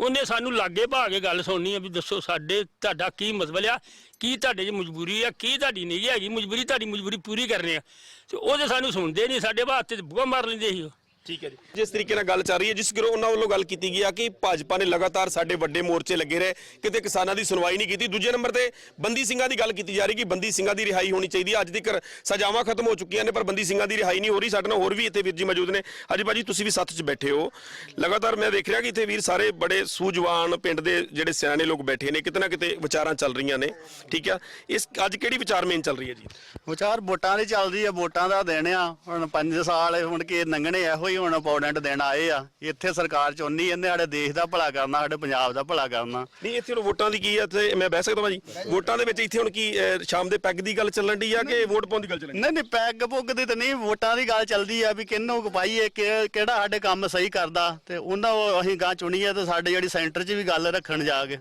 ਉਹਨੇ ਸਾਨੂੰ ਲਾਗੇ ਭਾ ਕੇ ਗੱਲ ਸੁਣਨੀ ਆ ਵੀ ਦੱਸੋ ਸਾਡੇ, ਤੁਹਾਡਾ ਕੀ ਮਤਲਬ ਆ? ਕੀ ਤੁਹਾਡੇ 'ਚ ਮਜਬੂਰੀ ਆ? ਕੀ ਤੁਹਾਡੀ ਨਹੀਂ ਹੈਗੀ? ਮਜਬੂਰੀ, ਤੁਹਾਡੀ ਮਜਬੂਰੀ ਪੂਰੀ ਕਰਨੀ ਆ। ਤੇ ਉਹਦੇ ਸਾਨੂੰ ਸੁਣਦੇ ਨਹੀਂ, ਸਾਡੇ ਬਾਤ ਤੇ ਬੁਆ ਮਾਰ ਲੈਂਦੇ ਸੀ ਉਹ। ਠੀਕ ਹੈ ਜੀ। ਜਿਸ ਤਰੀਕੇ ਨਾਲ ਗੱਲ ਚੱਲ ਰਹੀ ਹੈ ਜਿਸ ਗਿਰੋਹ ਉਹਨਾਂ ਵੱਲੋਂ ਗੱਲ ਕੀਤੀ ਗਈ ਆ ਕਿ ਭਾਜਪਾ ਨੇ ਲਗਾਤਾਰ ਸਾਡੇ ਵੱਡੇ ਮੋਰਚੇ ਲੱਗੇ ਰਹੇ ਕਿਤੇ ਕਿਸਾਨਾਂ ਦੀ ਸੁਣਵਾਈ ਨਹੀਂ ਕੀਤੀ। ਦੂਜੇ ਨੰਬਰ ਤੇ ਬੰਦੀ ਸਿੰਘਾਂ ਦੀ ਗੱਲ ਕੀਤੀ ਜਾ ਰਹੀ ਕਿ ਬੰਦੀ ਸਿੰਘਾਂ ਦੀ ਰਿਹਾਈ ਹੋਣੀ ਚਾਹੀਦੀ ਹੈ ਅੱਜ ਤੱਕ ਸਜ਼ਾਵਾਂ ਖਤਮ ਹੋ ਚੁੱਕੀਆਂ ਨੇ ਪਰ ਬੰਦੀ ਸਿੰਘਾਂ ਦੀ ਰਿਹਾਈ ਨਹੀਂ ਹੋ ਰਹੀ। ਸਾਡੇ ਨਾਲ ਹੋਰ ਵੀ ਇੱਥੇ ਵੀਰ ਜੀ ਮੌਜੂਦ ਨੇ। ਹਾਂਜੀ ਭਾਜੀ ਤੁਸੀਂ ਵੀ ਸੱਥ 'ਚ ਬੈਠੇ ਹੋ। ਲਗਾਤਾਰ ਮੈਂ ਦੇਖ ਰਿਹਾ ਕਿ ਇੱਥੇ ਵੀਰ ਸਾਰੇ ਬੜੇ ਸੂਝਵਾਨ ਪਿੰਡ ਦੇ ਜਿਹੜੇ ਸਿਆਣੇ ਲੋਕ ਬੈਠੇ ਨੇ ਕਿਤੇ ਨਾ ਕਿਤੇ ਵਿਚਾਰਾਂ ਚੱਲ ਰਹੀਆਂ ਨੇ। ਠੀਕ ਆ? ਇਸ ਅੱਜ ਕਿਹੜੀ ਵਿਚਾਰ ਮੇਨ ਚੱਲ ਰਹੀ ਹੈ ਜੀ? ਵਿਚਾਰ ਵੋਟਾਂ ਦੀ ਚੱਲਦੀ ਆ ਵੋਟਾਂ ਦਾ ਦਿਨ ਆ। ਹੁਣ 5 ਸਾਲ ਹੁਣ ਕੀ ਲੰਘਣੇ ਇਹੋ ਹੀ ਹੁਣ ਇੰਪੋਰਟੈਂਟ ਦਿਨ ਆਏ ਆ। ਇੱਥੇ ਸਰਕਾਰ ਚੁਣਨੀ ਇਹਨੇ ਸਾਡੇ ਦੇਸ਼ ਦਾ ਭਲਾ ਕਰਨਾ ਸਾਡੇ ਪੰਜਾਬ ਦਾ ਭਲਾ ਕਰਨਾ। ਨਹੀਂ ਇੱਥੇ ਹੁਣ ਵੋਟਾਂ ਦੀ ਕੀ ਆ? ਤੇ ਮੈਂ ਬਹਿ ਸਕਦਾ ਭਾਜੀ। ਵੋਟਾਂ ਦੇ ਵਿੱਚ ਇੱਥੇ ਹੁਣ ਕੀ ਅਹ, ਸ਼ਾਮ ਦੇ ਪੈਗ ਦੀ ਗੱਲ ਚੱਲਣ ਦੀ ਆ ਕਿ ਵੋਟ ਪਾਉਣ ਦੀ ਗੱਲ ਚੱਲਣ? ਨਹੀਂ ਨਹੀਂ ਪੈਗ ਪੁੱਗ ਦੀ ਤੇ ਨਹੀਂ ਵੋਟਾਂ ਦੀ ਗੱਲ ਚੱਲਦੀ ਆ ਵੀ ਕਿਹਨੂੰ ਪਾਈਏ ਕਿ- ਕਿਹੜਾ ਸਾਡੇ ਕੰਮ ਸਹੀ ਕਰਦਾ। ਤੇ ਉਹਨਾਂ ਨੂੰ ਅਸੀਂ ਗਾਂ ਚੁਣੀਏ ਤੇ ਸਾਡੇ ਜਿਹੜੀ ਸੈਂਟਰ 'ਚ ਵੀ ਗੱਲ ਰੱਖਣ ਜਾ ਕੇ।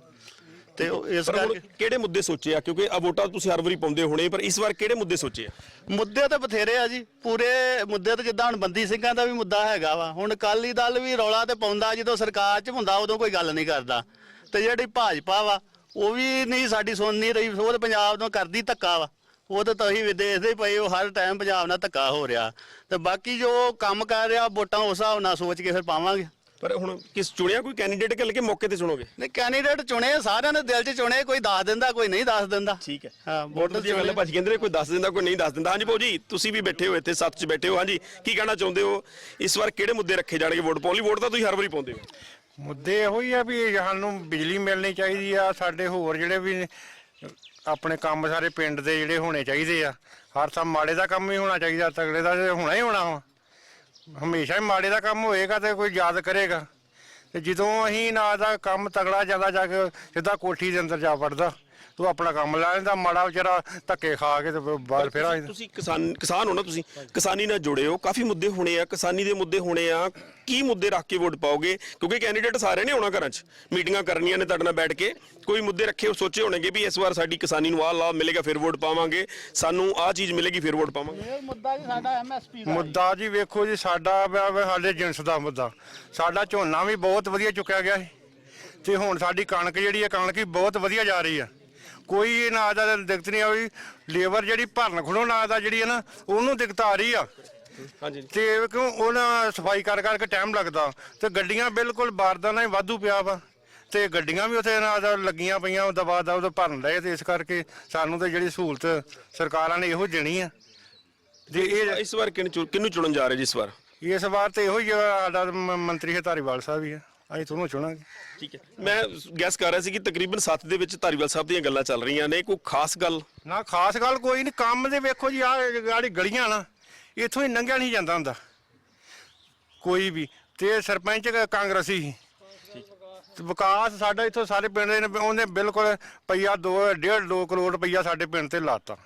ਤੇ ਉਹ ਇਸ ਪਰ ਹੁਣ ਕਰਕੇ ਕਿਹੜੇ ਮੁੱਦੇ ਸੋਚੇ ਆ? ਕਿਉਂਕਿ ਆ ਵੋਟਾਂ ਤੁਸੀਂ ਹਰ ਵਾਰੀ ਪਾਉਂਦੇ ਹੋਣੇ ਪਰ ਇਸ ਵਾਰ ਕਿਹੜੇ ਮੁੱਦੇ ਸੋਚੇ ਆ? ਮੁੱਦੇ ਤਾਂ ਬਥੇਰੇ ਆ ਜੀ। ਪੂਰੇ ਮੁੱਦੇ ਤੇ ਜਿੱਦਾਂ ਹੁਣ ਬੰਦੀ ਸਿੰਘਾਂ ਦਾ ਵੀ ਮੁੱਦਾ ਹੈਗਾ ਵਾ। ਹੁਣ ਅਕਾਲੀ ਦਲ ਵੀ ਰੌਲਾ ਤੇ ਪਾਉਂਦਾ ਜਦੋਂ ਸਰਕਾਰ 'ਚ ਹੁੰਦਾ ਉਦੋਂ ਕੋਈ ਗੱਲ ਨਹੀਂ ਕਰਦਾ। ਤੇ ਜਿਹੜੀ ਭਾਜਪਾ ਵਾ ਉਹ ਵੀ ਨਹੀਂ ਸਾਡੀ ਸੁਣ ਨਹੀਂ ਰਹੀ। ਉਹ ਤਾਂ ਪੰਜਾਬ ਤੋਂ ਕਰਦੀ ਧੱਕਾ ਵਾ। ਉਹ ਤਾਂ ਤੁਸੀਂ ਵੀ ਦੇਖਦੇ ਹੀ ਪਏ ਹੋ ਹਰ ਟਾਈਮ ਪੰਜਾਬ ਨਾਲ ਧੱਕਾ ਹੋ ਰਿਹਾ। ਤੇ ਬਾਕੀ ਜੋ ਕੰਮ ਕਰ ਰਿਹਾ ਵੋਟਾਂ ਉਸ ਹਿਸਾਬ ਨਾਲ ਸੋਚ ਕੇ ਫਿਰ ਪਾਵਾਂਗੇ। ਪਰ ਹੁਣ ਕਿਸ ਚੁਣਿਆ ਕੋਈ ਕੈਂਡੀਡੇਟ ਕਿ ਲੱਗੇ ਮੌਕੇ ਤੇ ਚੁਣੋਗੇ ਨਹੀਂ ਕੈਂਡੀਡੇਟ ਚੁਣੇ ਸਾਰਿਆਂ ਨੇ ਦਿਲ 'ਚ ਚੁਣੇ ਕੋਈ ਦੱਸ ਦਿੰਦਾ ਕੋਈ ਨਹੀਂ ਦੱਸ ਦਿੰਦਾ। ਠੀਕ ਹੈ। ਹਾਂ ਬਹੁਤ ਵੋਟ ਵਧੀਆ ਗੱਲ ਭਾਜੀ ਕਹਿੰਦੇ ਨੇ ਕੋਈ ਦੱਸ ਦਿੰਦਾ ਕੋਈ ਨਹੀਂ ਦੱਸ ਦਿੰਦਾ। ਹਾਂਜੀ ਭਾਊ ਜੀ ਤੁਸੀਂ ਵੀ ਬੈਠੇ ਹੋ ਇੱਥੇ ਸੱਤ 'ਚ ਬੈਠੇ ਹੋ। ਹਾਂਜੀ ਕੀ ਕਹਿਣਾ ਚਾਹੁੰਦੇ ਹੋ? ਇਸ ਵਾਰ ਕਿਹੜੇ ਮੁੱਦੇ ਰੱਖੇ ਜਾਣਗੇ ਵੋਟ ਪਾਉਣ ਲਈ? ਵੋਟ ਤਾਂ ਤੁਸੀਂ ਹਰ ਵਾਰੀ ਪਾਉਂਦੇ ਹੋ। ਮੁੱਦੇ ਇਹੋ ਹੀ ਆ ਵੀ ਸਾਨੂੰ ਬਿਜਲੀ ਮਿਲਣੀ ਚਾਹੀਦੀ ਆ ਸਾਡੇ ਹੋਰ ਜਿਹੜੇ ਵੀ ਆਪਣੇ ਕੰਮ ਸਾਰੇ ਪਿੰਡ ਦੇ ਜਿਹੜੇ ਹੋਣੇ ਚਾਹੀਦੇ ਆ। ਹਰ ਸਭ ਮਾੜੇ ਦਾ ਕੰਮ ਹੀ ਹੋਣਾ ਚਾਹੀਦਾ ਤਗੜੇ ਦਾ ਤੇ ਹੋਣਾ ਹੀ ਹੋਣਾ ਵਾ। ਹਮੇਸ਼ਾ ਹੀ ਮਾੜੇ ਦਾ ਕੰਮ ਹੋਏਗਾ ਤੇ ਕੋਈ ਯਾਦ ਕਰੇਗਾ। ਤੇ ਜਦੋਂ ਅਸੀਂ ਨਾ ਦਾ ਕੰਮ ਤਗੜਾ ਜ਼ਿਆਦਾ ਜਾ ਕੇ ਸਿੱਧਾ ਕੋਠੀ ਦੇ ਅੰਦਰ ਜਾ ਵੜਦਾ। ਤੂੰ ਆਪਣਾ ਕੰਮ ਲੈ ਲੈਂਦਾ ਮਾੜਾ ਵਿਚਾਰਾ ਧੱਕੇ ਖਾ ਕੇ ਤੇ ਬਾਹਰ ਫੇਰ ਆ ਜਾਂਦਾ। ਤੁਸੀਂ ਕਿਸਾਨ ਕਿਸਾਨ ਹੋ ਨਾ ਤੁਸੀਂ। ਕਿਸਾਨੀ ਨਾਲ ਜੁੜੇ ਹੋ ਕਾਫੀ ਮੁੱਦੇ ਹੋਣੇ ਆ ਕਿਸਾਨੀ ਦੇ ਮੁੱਦੇ ਹੋਣੇ ਆ। ਕੀ ਮੁੱਦੇ ਰੱਖ ਕੇ ਵੋਟ ਪਾਓਗੇ? ਕਿਉਂਕਿ ਕੈਂਡੀਡੇਟ ਸਾਰੇ ਨੇ ਆਉਣਾ ਘਰਾਂ 'ਚ। ਮੀਟਿੰਗਾਂ ਕਰਨੀਆਂ ਨੇ ਤੁਹਾਡੇ ਨਾਲ ਬੈਠ ਕੇ। ਕੋਈ ਮੁੱਦੇ ਰੱਖੇ ਹੋ ਸੋਚੇ ਹੋਣਗੇ ਵੀ ਇਸ ਵਾਰ ਸਾਡੀ ਕਿਸਾਨੀ ਨੂੰ ਆਹ ਲਾਭ ਮਿਲੇਗਾ ਫਿਰ ਵੋਟ ਪਾਵਾਂਗੇ। ਸਾਨੂੰ ਆਹ ਚੀਜ਼ ਮਿਲੇਗੀ ਫਿਰ ਵੋਟ ਪਾਵਾਂਗੇ। ਮੁੱਦਾ ਜੀ ਸਾਡਾ ਐਮਐਸਪੀ ਮੁੱਦਾ ਜੀ ਵੇਖੋ ਜੀ ਸਾਡਾ ਵਾ- ਵਾ ਸਾਡੇ ਜਿੰਸ ਦਾ ਮੁੱਦਾ। ਸਾਡਾ ਝੋਨਾ ਵੀ ਬਹੁਤ ਵਧੀਆ ਚੁੱਕਿਆ ਗਿਆ ਸੀ। ਤੇ ਹੁਣ ਸਾਡੀ ਕਣਕ ਜਿਹੜੀ ਹੈ ਕਣਕ ਵੀ ਬਹੁਤ ਵਧੀਆ ਜਾ ਰਹੀ ਆ ਕੋਈ ਨਾ ਦਾ ਦਿੱਕਤ ਨਹੀਂ ਆਈ ਲੇਬਰ ਜਿਹੜੀ ਭਰਨ ਖੜੋ ਨਾ ਦਾ ਜਿਹੜੀ ਹੈ ਨਾ ਉਹਨੂੰ ਦਿੱਕਤ ਆ ਰਹੀ ਆ। ਹਾਂਜੀ। ਤੇ ਕਿਉਂ ਉਹਨਾਂ ਸਫ਼ਾਈ ਕਰ ਕਰਕੇ ਟਾਈਮ ਲੱਗਦਾ ਤੇ ਗੱਡੀਆਂ ਬਿਲਕੁਲ ਬਾਰਦਾਨਾ ਹੀ ਵਾਧੂ ਪਿਆ ਵਾ। ਤੇ ਗੱਡੀਆਂ ਵੀ ਉੱਥੇ ਦਾ ਲੱਗੀਆਂ ਪਈਆਂ ਦਵਾ ਦਾ ਉਹ ਭਰਨ ਲਏ ਤੇ ਇਸ ਕਰਕੇ ਸਾਨੂੰ ਤੇ ਜਿਹੜੀ ਸਹੂਲਤ ਸਰਕਾਰਾਂ ਨੇ ਇਹੋ ਦੇਣੀ ਆ। ਜੇ ਇਹ ਇਸ ਵਾਰ ਕਿਹਨੂੰ ਚੁਣ- ਕਿਹਨੂੰ ਚੁਣਨ ਜਾ ਰਹੇ ਜੀ ਇਸ ਵਾਰ? ਇਸ ਵਾਰ ਤੇ ਇਹੋ ਹੀ ਆ, ਸਾਡਾ ਮ- ਮੰਤਰੀ ਹੈ ਧਾਰੀਵਾਲ ਸਾਹਿਬ ਹੀ ਆ। ਅਸੀਂ ਤੁਹਾਨੂੰ ਚੁਣਾਂਗੇ ਠੀਕ ਹੈ। ਮੈਂ ਗੈਸ ਕਰ ਰਿਹਾ ਸੀ ਕਿ ਤਕਰੀਬਨ 7 ਦੇ ਵਿੱਚ ਧਾਰੀਵਾਲ ਸਾਹਿਬ ਦੀਆਂ ਗੱਲਾਂ ਚੱਲ ਰਹੀਆਂ ਨੇ ਕੋਈ ਖਾਸ ਗੱਲ? ਨਾ ਖਾਸ ਗੱਲ ਕੋਈ ਨਹੀਂ ਕੰਮ ਦੇ ਵੇਖੋ ਜੀ ਆ ਗਾੜੀ ਗਲੀਆਂ ਨਾ ਇੱਥੋਂ ਹੀ ਲੰਘਿਆ ਨਹੀਂ ਜਾਂਦਾ ਹੁੰਦਾ। ਕੋਈ ਵੀ ਤੇ ਸਰਪੰਚ ਕਾਂਗਰਸੀ ਸੀ। ਤੇ ਵਿਕਾਸ ਸਾਡਾ ਇੱਥੋਂ ਸਾਰੇ ਪਿੰਡ ਦੇ ਨੇ ਉਹਨੇ ਬਿਲਕੁਲ ਪਈਆ 2 1.5 2 ਕਰੋੜ ਰੁਪਈਆ ਸਾਡੇ ਪਿੰਡ ਤੇ ਲਾਤਾ।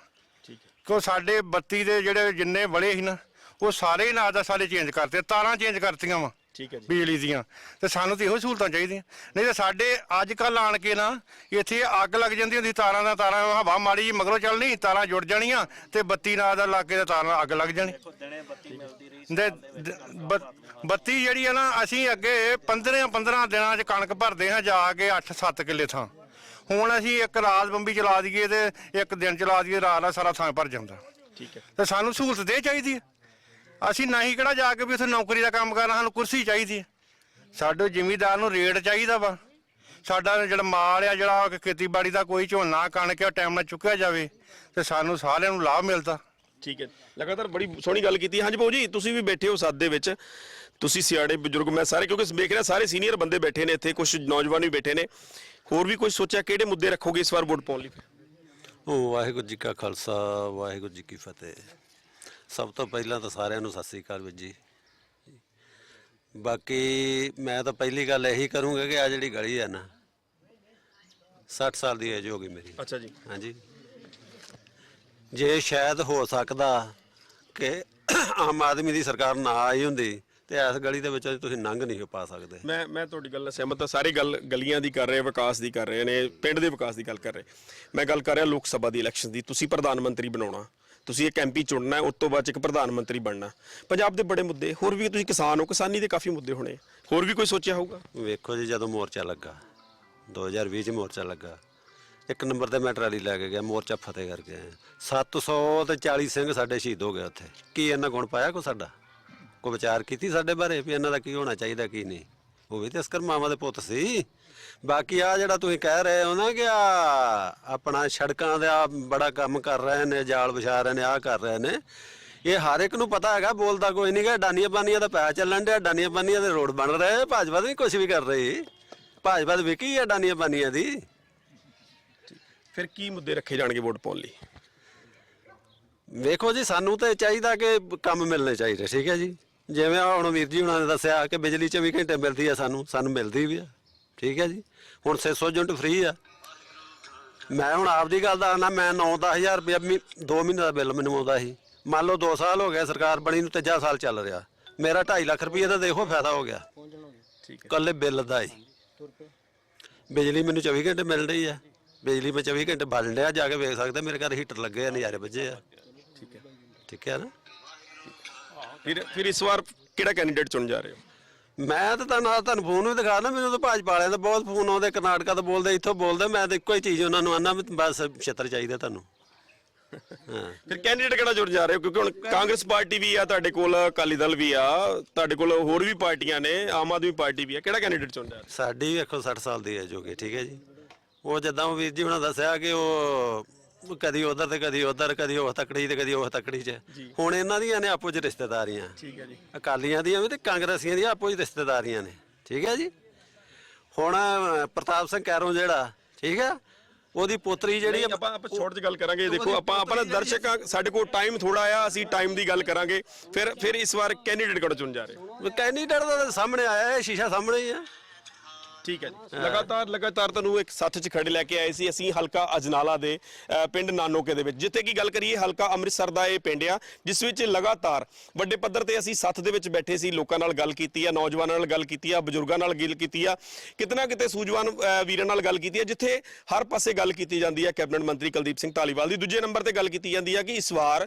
ਠੀਕ ਹੈ। ਕਿਉਂ ਸਾਡੇ ਬੱਤੀ ਦੇ ਜਿਹੜੇ ਜਿੰਨੇ ਵੜੇ ਸੀ ਨਾ ਉਹ ਸਾਰੇ ਹੀ ਨਾਂ ਦਾ ਸਾਡੇ ਚੇਂਜ ਕਰਤੇ ਤਾਰਾਂ ਚੇਂਜ ਕਰਤੀਆਂ ਵਾ। ਠੀਕ ਹੈ ਜੀ। ਬਿਜਲੀ ਦੀਆਂ। ਤੇ ਸਾਨੂੰ ਤੇ ਇਹੋ ਸਹੂਲਤਾਂ ਚਾਹੀਦੀਆਂ। ਨਹੀਂ ਤੇ ਸਾਡੇ ਅੱਜ ਕੱਲ ਆਣ ਕੇ ਨਾ ਇੱਥੇ ਅੱਗ ਲੱਗ ਜਾਂਦੀ ਹੁੰਦੀ ਤਾਰਾਂ ਦਾ ਤਾਰਾਂ ਹਵਾ ਮਾੜੀ ਜੀ ਮਗਰੋਂ ਚੱਲਣੀ ਤਾਰਾਂ ਜੁੜ ਜਾਣੀਆਂ ਤੇ ਬੱਤੀ ਨਾਲ ਦਾ ਇਲਾਕੇ ਦੇ ਤਾਰਾਂ ਅੱਗ ਲੱਗ ਜਾਣੀ। ਦੇ ਬੱਤੀ ਜਿਹੜੀ ਆ ਨਾ ਅਸੀਂ ਅੱਗੇ 15 15 ਦਿਨਾਂ 'ਚ ਕਣਕ ਭਰਦੇ ਹਾਂ ਜਾ ਕੇ 8-7 ਕਿੱਲੇ ਥਾਂ। ਹੁਣ ਅਸੀਂ ਇੱਕ ਰਾਤ ਬੰਬੀ ਚਲਾ ਦਈਏ ਤੇ ਇੱਕ ਦਿਨ ਚਲਾ ਦਈਏ ਰਾਤ ਦਾ ਸਾਰਾ ਥਾਂ ਭਰ ਜਾਂਦਾ। ਠੀਕ ਹੈ। ਤੇ ਸਾਨੂੰ ਸਹੂਲਤ ਦੇ ਚਾਹੀਦੀ ਹੈ। ਅਸੀਂ ਨਹੀਂ ਕਿਹੜਾ ਜਾ ਕੇ ਵੀ ਉੱਥੇ ਨੌਕਰੀ ਦਾ ਕੰਮ ਕਰਨਾ ਸਾਨੂੰ ਕੁਰਸੀ ਚਾਹੀਦੀ ਹੈ। ਸਾਡੇ ਜ਼ਿਮੀਦਾਰ ਨੂੰ ਰੇਟ ਚਾਹੀਦਾ ਵਾ। ਸਾਡਾ ਜਿਹੜਾ ਮਾਲ ਆ ਜਿਹੜਾ ਕਿ ਖੇਤੀਬਾੜੀ ਦਾ ਕੋਈ ਝੋਨਾ ਕਣਕ ਆ ਟਾਈਮ ਨਾਲ ਚੁੱਕਿਆ ਜਾਵੇ ਤੇ ਸਾਨੂੰ ਸਾਰਿਆਂ ਨੂੰ ਲਾਭ ਮਿਲਦਾ। ਠੀਕ ਹੈ। ਲਗਾਤਾਰ ਬੜੀ ਸੋਹਣੀ ਗੱਲ ਕੀਤੀ। ਹਾਂਜੀ ਬਾਊ ਜੀ ਤੁਸੀਂ ਵੀ ਬੈਠੇ ਹੋ ਸੱਤ ਦੇ ਵਿੱਚ। ਤੁਸੀਂ ਸਿਆੜੇ ਬਜ਼ੁਰਗ ਮੈਂ ਸਾਰੇ ਕਿਉਂਕਿ ਦੇਖ ਰਿਹਾ ਸਾਰੇ ਸੀਨੀਅਰ ਬੰਦੇ ਬੈਠੇ ਨੇ ਇੱਥੇ ਕੁਝ ਨੌਜਵਾਨ ਵੀ ਬੈਠੇ ਨੇ। ਹੋਰ ਵੀ ਕੁਝ ਸੋਚਿਆ ਕਿਹੜੇ ਮੁੱਦੇ ਰੱਖੋਗੇ ਇਸ ਵਾਰ ਵੋਟ ਪਾਉਣ ਲਈ? ਉਹ ਵਾਹਿਗੁਰੂ ਜੀ ਕਾ ਖਾਲਸਾ ਵਾਹਿਗੁਰੂ ਜੀ ਕੀ ਫਤਿਹ। ਸਭ ਤੋਂ ਪਹਿਲਾਂ ਤਾਂ ਸਾਰਿਆਂ ਨੂੰ ਸਤਿ ਸ੍ਰੀ ਅਕਾਲ ਵੀਰ ਜੀ। ਬਾਕੀ ਮੈਂ ਤਾਂ ਪਹਿਲੀ ਗੱਲ ਇਹੀ ਕਰੂੰਗਾ ਕਿ ਆ ਜਿਹੜੀ ਗਲੀ ਹੈ ਨਾ 60 ਸਾਲ ਦੀ ਏਜ ਹੋ ਗਈ ਮੇਰੀ। ਅੱਛਾ ਜੀ। ਹਾਂਜੀ। ਜੇ ਸ਼ਾਇਦ ਹੋ ਸਕਦਾ ਕਿ ਆਮ ਆਦਮੀ ਦੀ ਸਰਕਾਰ ਨਾ ਆਈ ਹੁੰਦੀ ਤੇ ਇਸ ਗਲੀ ਦੇ ਵਿੱਚ ਤੁਸੀਂ ਲੰਘ ਨਹੀਂ ਪਾ ਸਕਦੇ। ਮੈਂ ਮੈਂ ਤੁਹਾਡੀ ਗੱਲ ਨਾਲ ਸਹਿਮਤ ਹਾਂ। ਸਾਰੇ ਗੱਲ ਗਲੀਆਂ ਦੀ ਕਰ ਰਹੇ ਵਿਕਾਸ ਦੀ ਕਰ ਰਹੇ ਨੇ ਪਿੰਡ ਦੇ ਵਿਕਾਸ ਦੀ ਗੱਲ ਕਰ ਰਹੇ। ਮੈਂ ਗੱਲ ਕਰ ਰਿਹਾ ਲੋਕ ਸਭਾ ਦੀ ਇਲੈਕਸ਼ਨ ਦੀ। ਤੁਸੀਂ ਪ੍ਰਧਾਨ ਮੰਤਰੀ ਬਣਾਉਣਾ। ਤੁਸੀਂ ਇੱਕ ਐਮਪੀ ਚੁਣਨਾ ਹੈ, ਉਸ ਤੋਂ ਬਾਅਦ 'ਚ ਇੱਕ ਪ੍ਰਧਾਨ ਮੰਤਰੀ ਬਣਨਾ ਪੰਜਾਬ ਦੇ ਬੜੇ ਮੁੱਦੇ, ਹੋਰ ਵੀ ਤੁਸੀਂ ਕਿਸਾਨ ਹੋ, ਕਿਸਾਨੀ ਦੇ ਕਾਫੀ ਮੁੱਦੇ ਹੋਣੇ ਹੋਰ ਵੀ ਕੋਈ ਸੋਚਿਆ ਹੋਊਗਾ? ਵੇਖੋ ਜੀ, ਜਦੋਂ ਮੋਰਚਾ ਲੱਗਾ 2020 ਚ ਮੋਰਚਾ ਲੱਗਾ, ਇੱਕ ਨੰਬਰ ਤੇ ਮੈਂ ਟਰਾਲੀ ਲੈ ਕੇ ਗਿਆ, ਮੋਰਚਾ ਫਤਿਹ ਕਰਕੇ ਆਇਆ। 700 ਤੇ 40 ਸਿੰਘ ਸਾਡੇ ਸ਼ਹੀਦ ਹੋ ਗਏ ਉੱਥੇ। ਕੀ ਇਹਨਾਂ ਗੁਣ ਪਾਇਆ ਕੋ ਸਾਡਾ? ਕੋ ਵਿਚਾਰ ਕੀਤੀ ਸਾਡੇ ਬਾਰੇ ਵੀ ਇਹਨਾਂ ਦਾ ਕੀ ਹੋਣਾ ਚਾਹੀਦਾ, ਕੀ ਨਹੀਂ? ਉਹ ਵੀ ਤੇ ਅਸਕਰ ਮਾਮਾ ਦੇ ਪੁੱਤ ਸੀ। ਬਾਕੀ ਆ ਜਿਹੜਾ ਤੁਸੀਂ ਕਹਿ ਰਹੇ ਹੋ ਨਾ ਕਿ ਆ ਆਪਣਾ ਸੜਕਾਂ ਦਾ ਬੜਾ ਕੰਮ ਕਰ ਰਹੇ ਨੇ ਜਾਲ ਵਿਛਾ ਰਹੇ ਨੇ ਆ ਕਰ ਰਹੇ ਨੇ। ਇਹ ਹਰ ਇੱਕ ਨੂੰ ਪਤਾ ਹੈਗਾ ਬੋਲਦਾ ਕੋਈ ਨਹੀਂ ਗਾ ਡਾਨੀਆਂ ਪਾਨੀਆਂ ਦਾ ਪੈਸਾ ਚੱਲਣ ਡਿਆ ਡਾਨੀਆਂ ਪਾਨੀਆਂ ਦੇ ਰੋਡ ਬਣ ਰਹੇ ਭਾਜਪਾ ਵੀ ਕੁਝ ਵੀ ਕਰ ਰਹੀ। ਭਾਜਪਾ ਤਾਂ ਵਿਕੀ ਆ ਡਾਨੀਆਂ ਪਾਨੀਆਂ ਦੀ। ਫਿਰ ਕੀ ਮੁੱਦੇ ਰੱਖੇ ਜਾਣਗੇ ਵੋਟ ਪਾਉਣ ਲਈ? ਵੇਖੋ ਜੀ ਸਾਨੂੰ ਤਾਂ ਚਾਹੀਦਾ ਕਿ ਕੰਮ ਮਿਲਣੇ ਚਾਹੀਦੇ ਠੀਕ ਹੈ ਜੀ। ਜਿਵੇਂ ਆਹ ਹੁਣ ਵੀਰ ਜੀ ਹੁਣਾਂ ਨੇ ਦੱਸਿਆ ਕਿ ਬਿਜਲੀ 24 ਘੰਟੇ ਮਿਲਦੀ ਆ ਸਾਨੂੰ ਸਾਨੂੰ ਮਿਲਦੀ ਵੀ ਆ। ਠੀਕ ਹੈ ਜੀ? ਹੁਣ 600 ਯੂਨਿਟ ਫ੍ਰੀ ਆ। ਮੈਂ ਹੁਣ ਆਪਦੀ ਗੱਲ ਦਾ ਨਾ ਮੈਂ 9-10000 ਰੁਪਏ 2 ਮਹੀਨੇ ਦਾ ਬਿੱਲ ਮੈਨੂੰ ਆਉਂਦਾ ਸੀ। ਮੰਨ ਲਓ 2 ਸਾਲ ਹੋ ਗਏ ਸਰਕਾਰ ਬਣੀ ਨੂੰ ਤੀਜਾ ਸਾਲ ਚੱਲ ਰਿਹਾ। ਮੇਰਾ 2.5 ਲੱਖ ਰੁਪਏ ਦਾ ਦੇਖੋ ਫਾਇਦਾ ਹੋ ਗਿਆ। ਠੀਕ ਹੈ। ਕੱਲੇ ਬਿੱਲ ਦਾ ਹੀ। ਬਿਜਲੀ ਮੈਨੂੰ 24 ਘੰਟੇ ਮਿਲ ਰਹੀ ਆ। ਬਿਜਲੀ ਮੈਂ 24 ਘੰਟੇ ਬਲ ਡਿਆ ਜਾ ਕੇ ਵੇਖ ਸਕਦੇ ਮੇਰੇ ਘਰ ਹੀਟਰ ਲੱਗੇ ਆ ਨਜ਼ਾਰੇ ਵੱਜੇ ਆ। ਠੀਕ ਹੈ। ਠੀਕ ਹੈ ਨਾ? ਫਿਰ ਫਿਰ ਇਸ ਵਾਰ ਕਿਹੜਾ ਕੈਂਡੀਡੇਟ ਚੁਣ ਜਾ ਰਹੇ ਹੋ? ਮੈਂ ਤਾਂ ਤੁਹਾਨੂੰ ਆਹ ਤੁਹਾਨੂੰ ਫੋਨ ਵੀ ਦਿਖਾ ਨਾ ਮੈਨੂੰ ਤਾਂ ਭਾਜਪਾ ਵਾਲਿਆਂ ਦਾ ਬਹੁਤ ਫੋਨ ਆਉਂਦੇ ਕਰਨਾਟਕਾ ਤੋਂ ਬੋਲਦੇ ਇੱਥੋਂ ਬੋਲਦੇ ਮੈਂ ਤਾਂ ਇੱਕੋ ਹੀ ਚੀਜ਼ ਉਹਨਾਂ ਨੂੰ ਆਨਾ ਬਸ ਛਿੱਤਰ ਚਾਹੀਦਾ ਤੁਹਾਨੂੰ। ਹਾਂ। ਫਿਰ ਕੈਂਡੀਡੇਟ ਕਿਹੜਾ ਚੁਣ ਜਾ ਰਹੇ ਹੋ? ਕਿਉਂਕਿ ਹੁਣ ਕਾਂਗਰਸ ਪਾਰਟੀ ਵੀ ਆ ਤੁਹਾਡੇ ਕੋਲ ਅਕਾਲੀ ਦਲ ਵੀ ਆ ਤੁਹਾਡੇ ਕੋਲ ਹੋਰ ਵੀ ਪਾਰਟੀਆਂ ਨੇ ਆਮ ਆਦਮੀ ਪਾਰਟੀ ਵੀ ਆ ਕਿਹੜਾ ਕੈਂਡੀਡੇਟ ਚੁਣ ਜਾ ਰਹੇ ਸਾਡੀ ਵੇਖੋ 60 ਸਾਲ ਦੀ ਹੋ ਗਈ ਠੀਕ ਹੈ ਜੀ। ਉਹ ਜਿੱਦਾਂ ਵੀਰ ਜੀ ਹੁਣਾਂ ਦੱਸਿਆ ਕਿ ਉਹ ਕਦੀ ਉਧਰ ਤੇ ਕਦੀ ਉਧਰ ਕਦੀ ਉਹ ਤਕੜੀ ਤੇ ਕਦੀ ਉਹ ਤਕੜੀ ਚ। ਹੁਣ ਇਹਨਾਂ ਦੀਆਂ ਨੇ ਆਪੋ ਚ ਰਿਸ਼ਤੇਦਾਰੀਆਂ। ਠੀਕ ਹੈ ਜੀ। ਅਕਾਲੀਆਂ ਦੀਆਂ ਵੀ ਤੇ ਕਾਂਗਰਸੀਆਂ ਦੀਆਂ ਆਪੋ ਚ ਰਿਸ਼ਤੇਦਾਰੀਆਂ ਨੇ। ਠੀਕ ਹੈ ਜੀ? ਹੁਣ ਪ੍ਰਤਾਪ ਸਿੰਘ ਕੈਰੋਂ ਜਿਹੜਾ ਠੀਕ ਹੈ? ਉਹਦੀ ਪੋਤਰੀ ਜਿਹੜੀ ਆਪਾਂ ਆਪਾਂ ਛੋਟ ਚ ਗੱਲ ਕਰਾਂਗੇ ਦੇਖੋ ਆਪਾਂ ਆਪਾਂ ਨਾ ਦਰਸ਼ਕਾਂ ਸਾਡੇ ਕੋਲ ਟਾਈਮ ਥੋੜਾ ਆ ਅਸੀਂ ਟਾਈਮ ਦੀ ਗੱਲ ਕਰਾਂਗੇ। ਫਿਰ ਫਿਰ ਇਸ ਵਾਰ ਕੈਂਡੀਡੇਟ ਕਿਹੜਾ ਚੁਣ ਜਾ ਰਹੇ? ਹੋ ਕੈਂਡੀਡੇਟ ਦਾ ਤਾਂ ਸਾਹਮਣੇ ਆਇਆ ਇਹ ਸ਼ੀਸ਼ਾ ਸਾਹਮਣੇ ਹੀ ਆ। ਠੀਕ ਹੈ ਜੀ। ਲਗਾਤਾਰ ਲਗਾਤਾਰ ਤੁਹਾਨੂੰ ਇੱਕ ਸੱਥ 'ਚ ਖੜੇ ਲੈ ਕੇ ਆਏ ਸੀ ਅਸੀਂ ਹਲਕਾ ਅਜਨਾਲਾ ਦੇ ਅ, ਪਿੰਡ ਨਾਨੋਕੇ ਦੇ ਵਿੱਚ। ਜਿੱਥੇ ਕੀ ਗੱਲ ਕਰੀਏ ਹਲਕਾ ਅੰਮ੍ਰਿਤਸਰ ਦਾ ਇਹ ਪਿੰਡ ਆ ਜਿਸ ਵਿੱਚ ਲਗਾਤਾਰ ਵੱਡੇ ਪੱਧਰ ਤੇ ਅਸੀਂ ਸੱਥ ਦੇ ਵਿੱਚ ਬੈਠੇ ਸੀ ਲੋਕਾਂ ਨਾਲ ਗੱਲ ਕੀਤੀ ਆ ਨੌਜਵਾਨਾਂ ਨਾਲ ਗੱਲ ਕੀਤੀ ਆ ਬਜ਼ੁਰਗਾਂ ਨਾਲ ਗੱਲ ਕੀਤੀ ਆ ਕਿਤਨਾ ਕਿਤੇ ਸੂਝਵਾਨ ਅ, ਵੀਰਾਂ ਨਾਲ ਗੱਲ ਕੀਤੀ ਆ ਜਿੱਥੇ ਹਰ ਪਾਸੇ ਗੱਲ ਕੀਤੀ ਜਾਂਦੀ ਆ ਕੈਬਨਿਟ ਮੰਤਰੀ ਕੁਲਦੀਪ ਸਿੰਘ ਧਾਲੀਵਾਲ ਦੀ। ਦੂਜੇ ਨੰਬਰ ਤੇ ਗੱਲ ਕੀਤੀ ਜਾਂਦੀ ਆ ਕਿ ਇਸ ਵਾਰ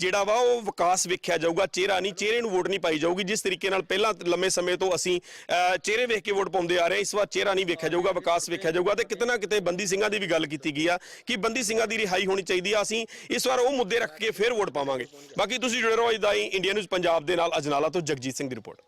ਜਿਹੜਾ ਵਾ ਉਹ ਵਿਕਾਸ ਵੇਖਿਆ ਜਾਊਗਾ ਚਿਹਰਾ ਨਹੀਂ ਚਿਹਰੇ ਨੂੰ ਵੋਟ ਨਹੀਂ ਪਾਈ ਜਾਊਗੀ ਜਿਸ ਤਰੀਕੇ ਨਾਲ ਪਹਿਲਾਂ ਲੰਮੇ ਸਮੇਂ ਤੋਂ ਅਸੀਂ ਅ, ਚਿਹਰੇ ਵੇਖ ਕੇ ਵੋਟ ਪਾਉਂਦੇ ਆ ਰਹੇ ਹਾਂ। ਇਸ ਵਾਰ ਵਿਕਾਸਵਾਦ ਚਿਹਰਾ ਨਹੀਂ ਵੇਖਿਆ ਜਾਊਗਾ, ਵਿਕਾਸ ਵੇਖਿਆ ਜਾਊਗਾ ਤੇ ਕਿਤੇ ਨਾ ਕਿਤੇ ਬੰਦੀ ਸਿੰਘਾਂ ਦੀ ਵੀ ਗੱਲ ਕੀਤੀ ਗਈ ਆ ਕਿ ਬੰਦੀ ਸਿੰਘਾਂ ਦੀ ਰਿਹਾਈ ਹੋਣੀ ਚਾਹੀਦੀ ਆ। ਅਸੀਂ ਇਸ ਵਾਰ ਉਹ ਮੁੱਦੇ ਰੱਖ ਕੇ ਫਿਰ ਵੋਟ ਪਾਵਾਂਗੇ। ਬਾਕੀ ਤੁਸੀਂ ਜੁੜੇ ਰਹੋ ਅੱਜ ਦਾ ਇੰਡੀਆ ਨਿਊਜ਼ ਪੰਜਾਬ ਦੇ ਨਾਲ ਅਜਨਾਲਾ ਤੋਂ ਜਗਜੀਤ ਸਿੰਘ ਦੀ ਰਿਪੋਰਟ।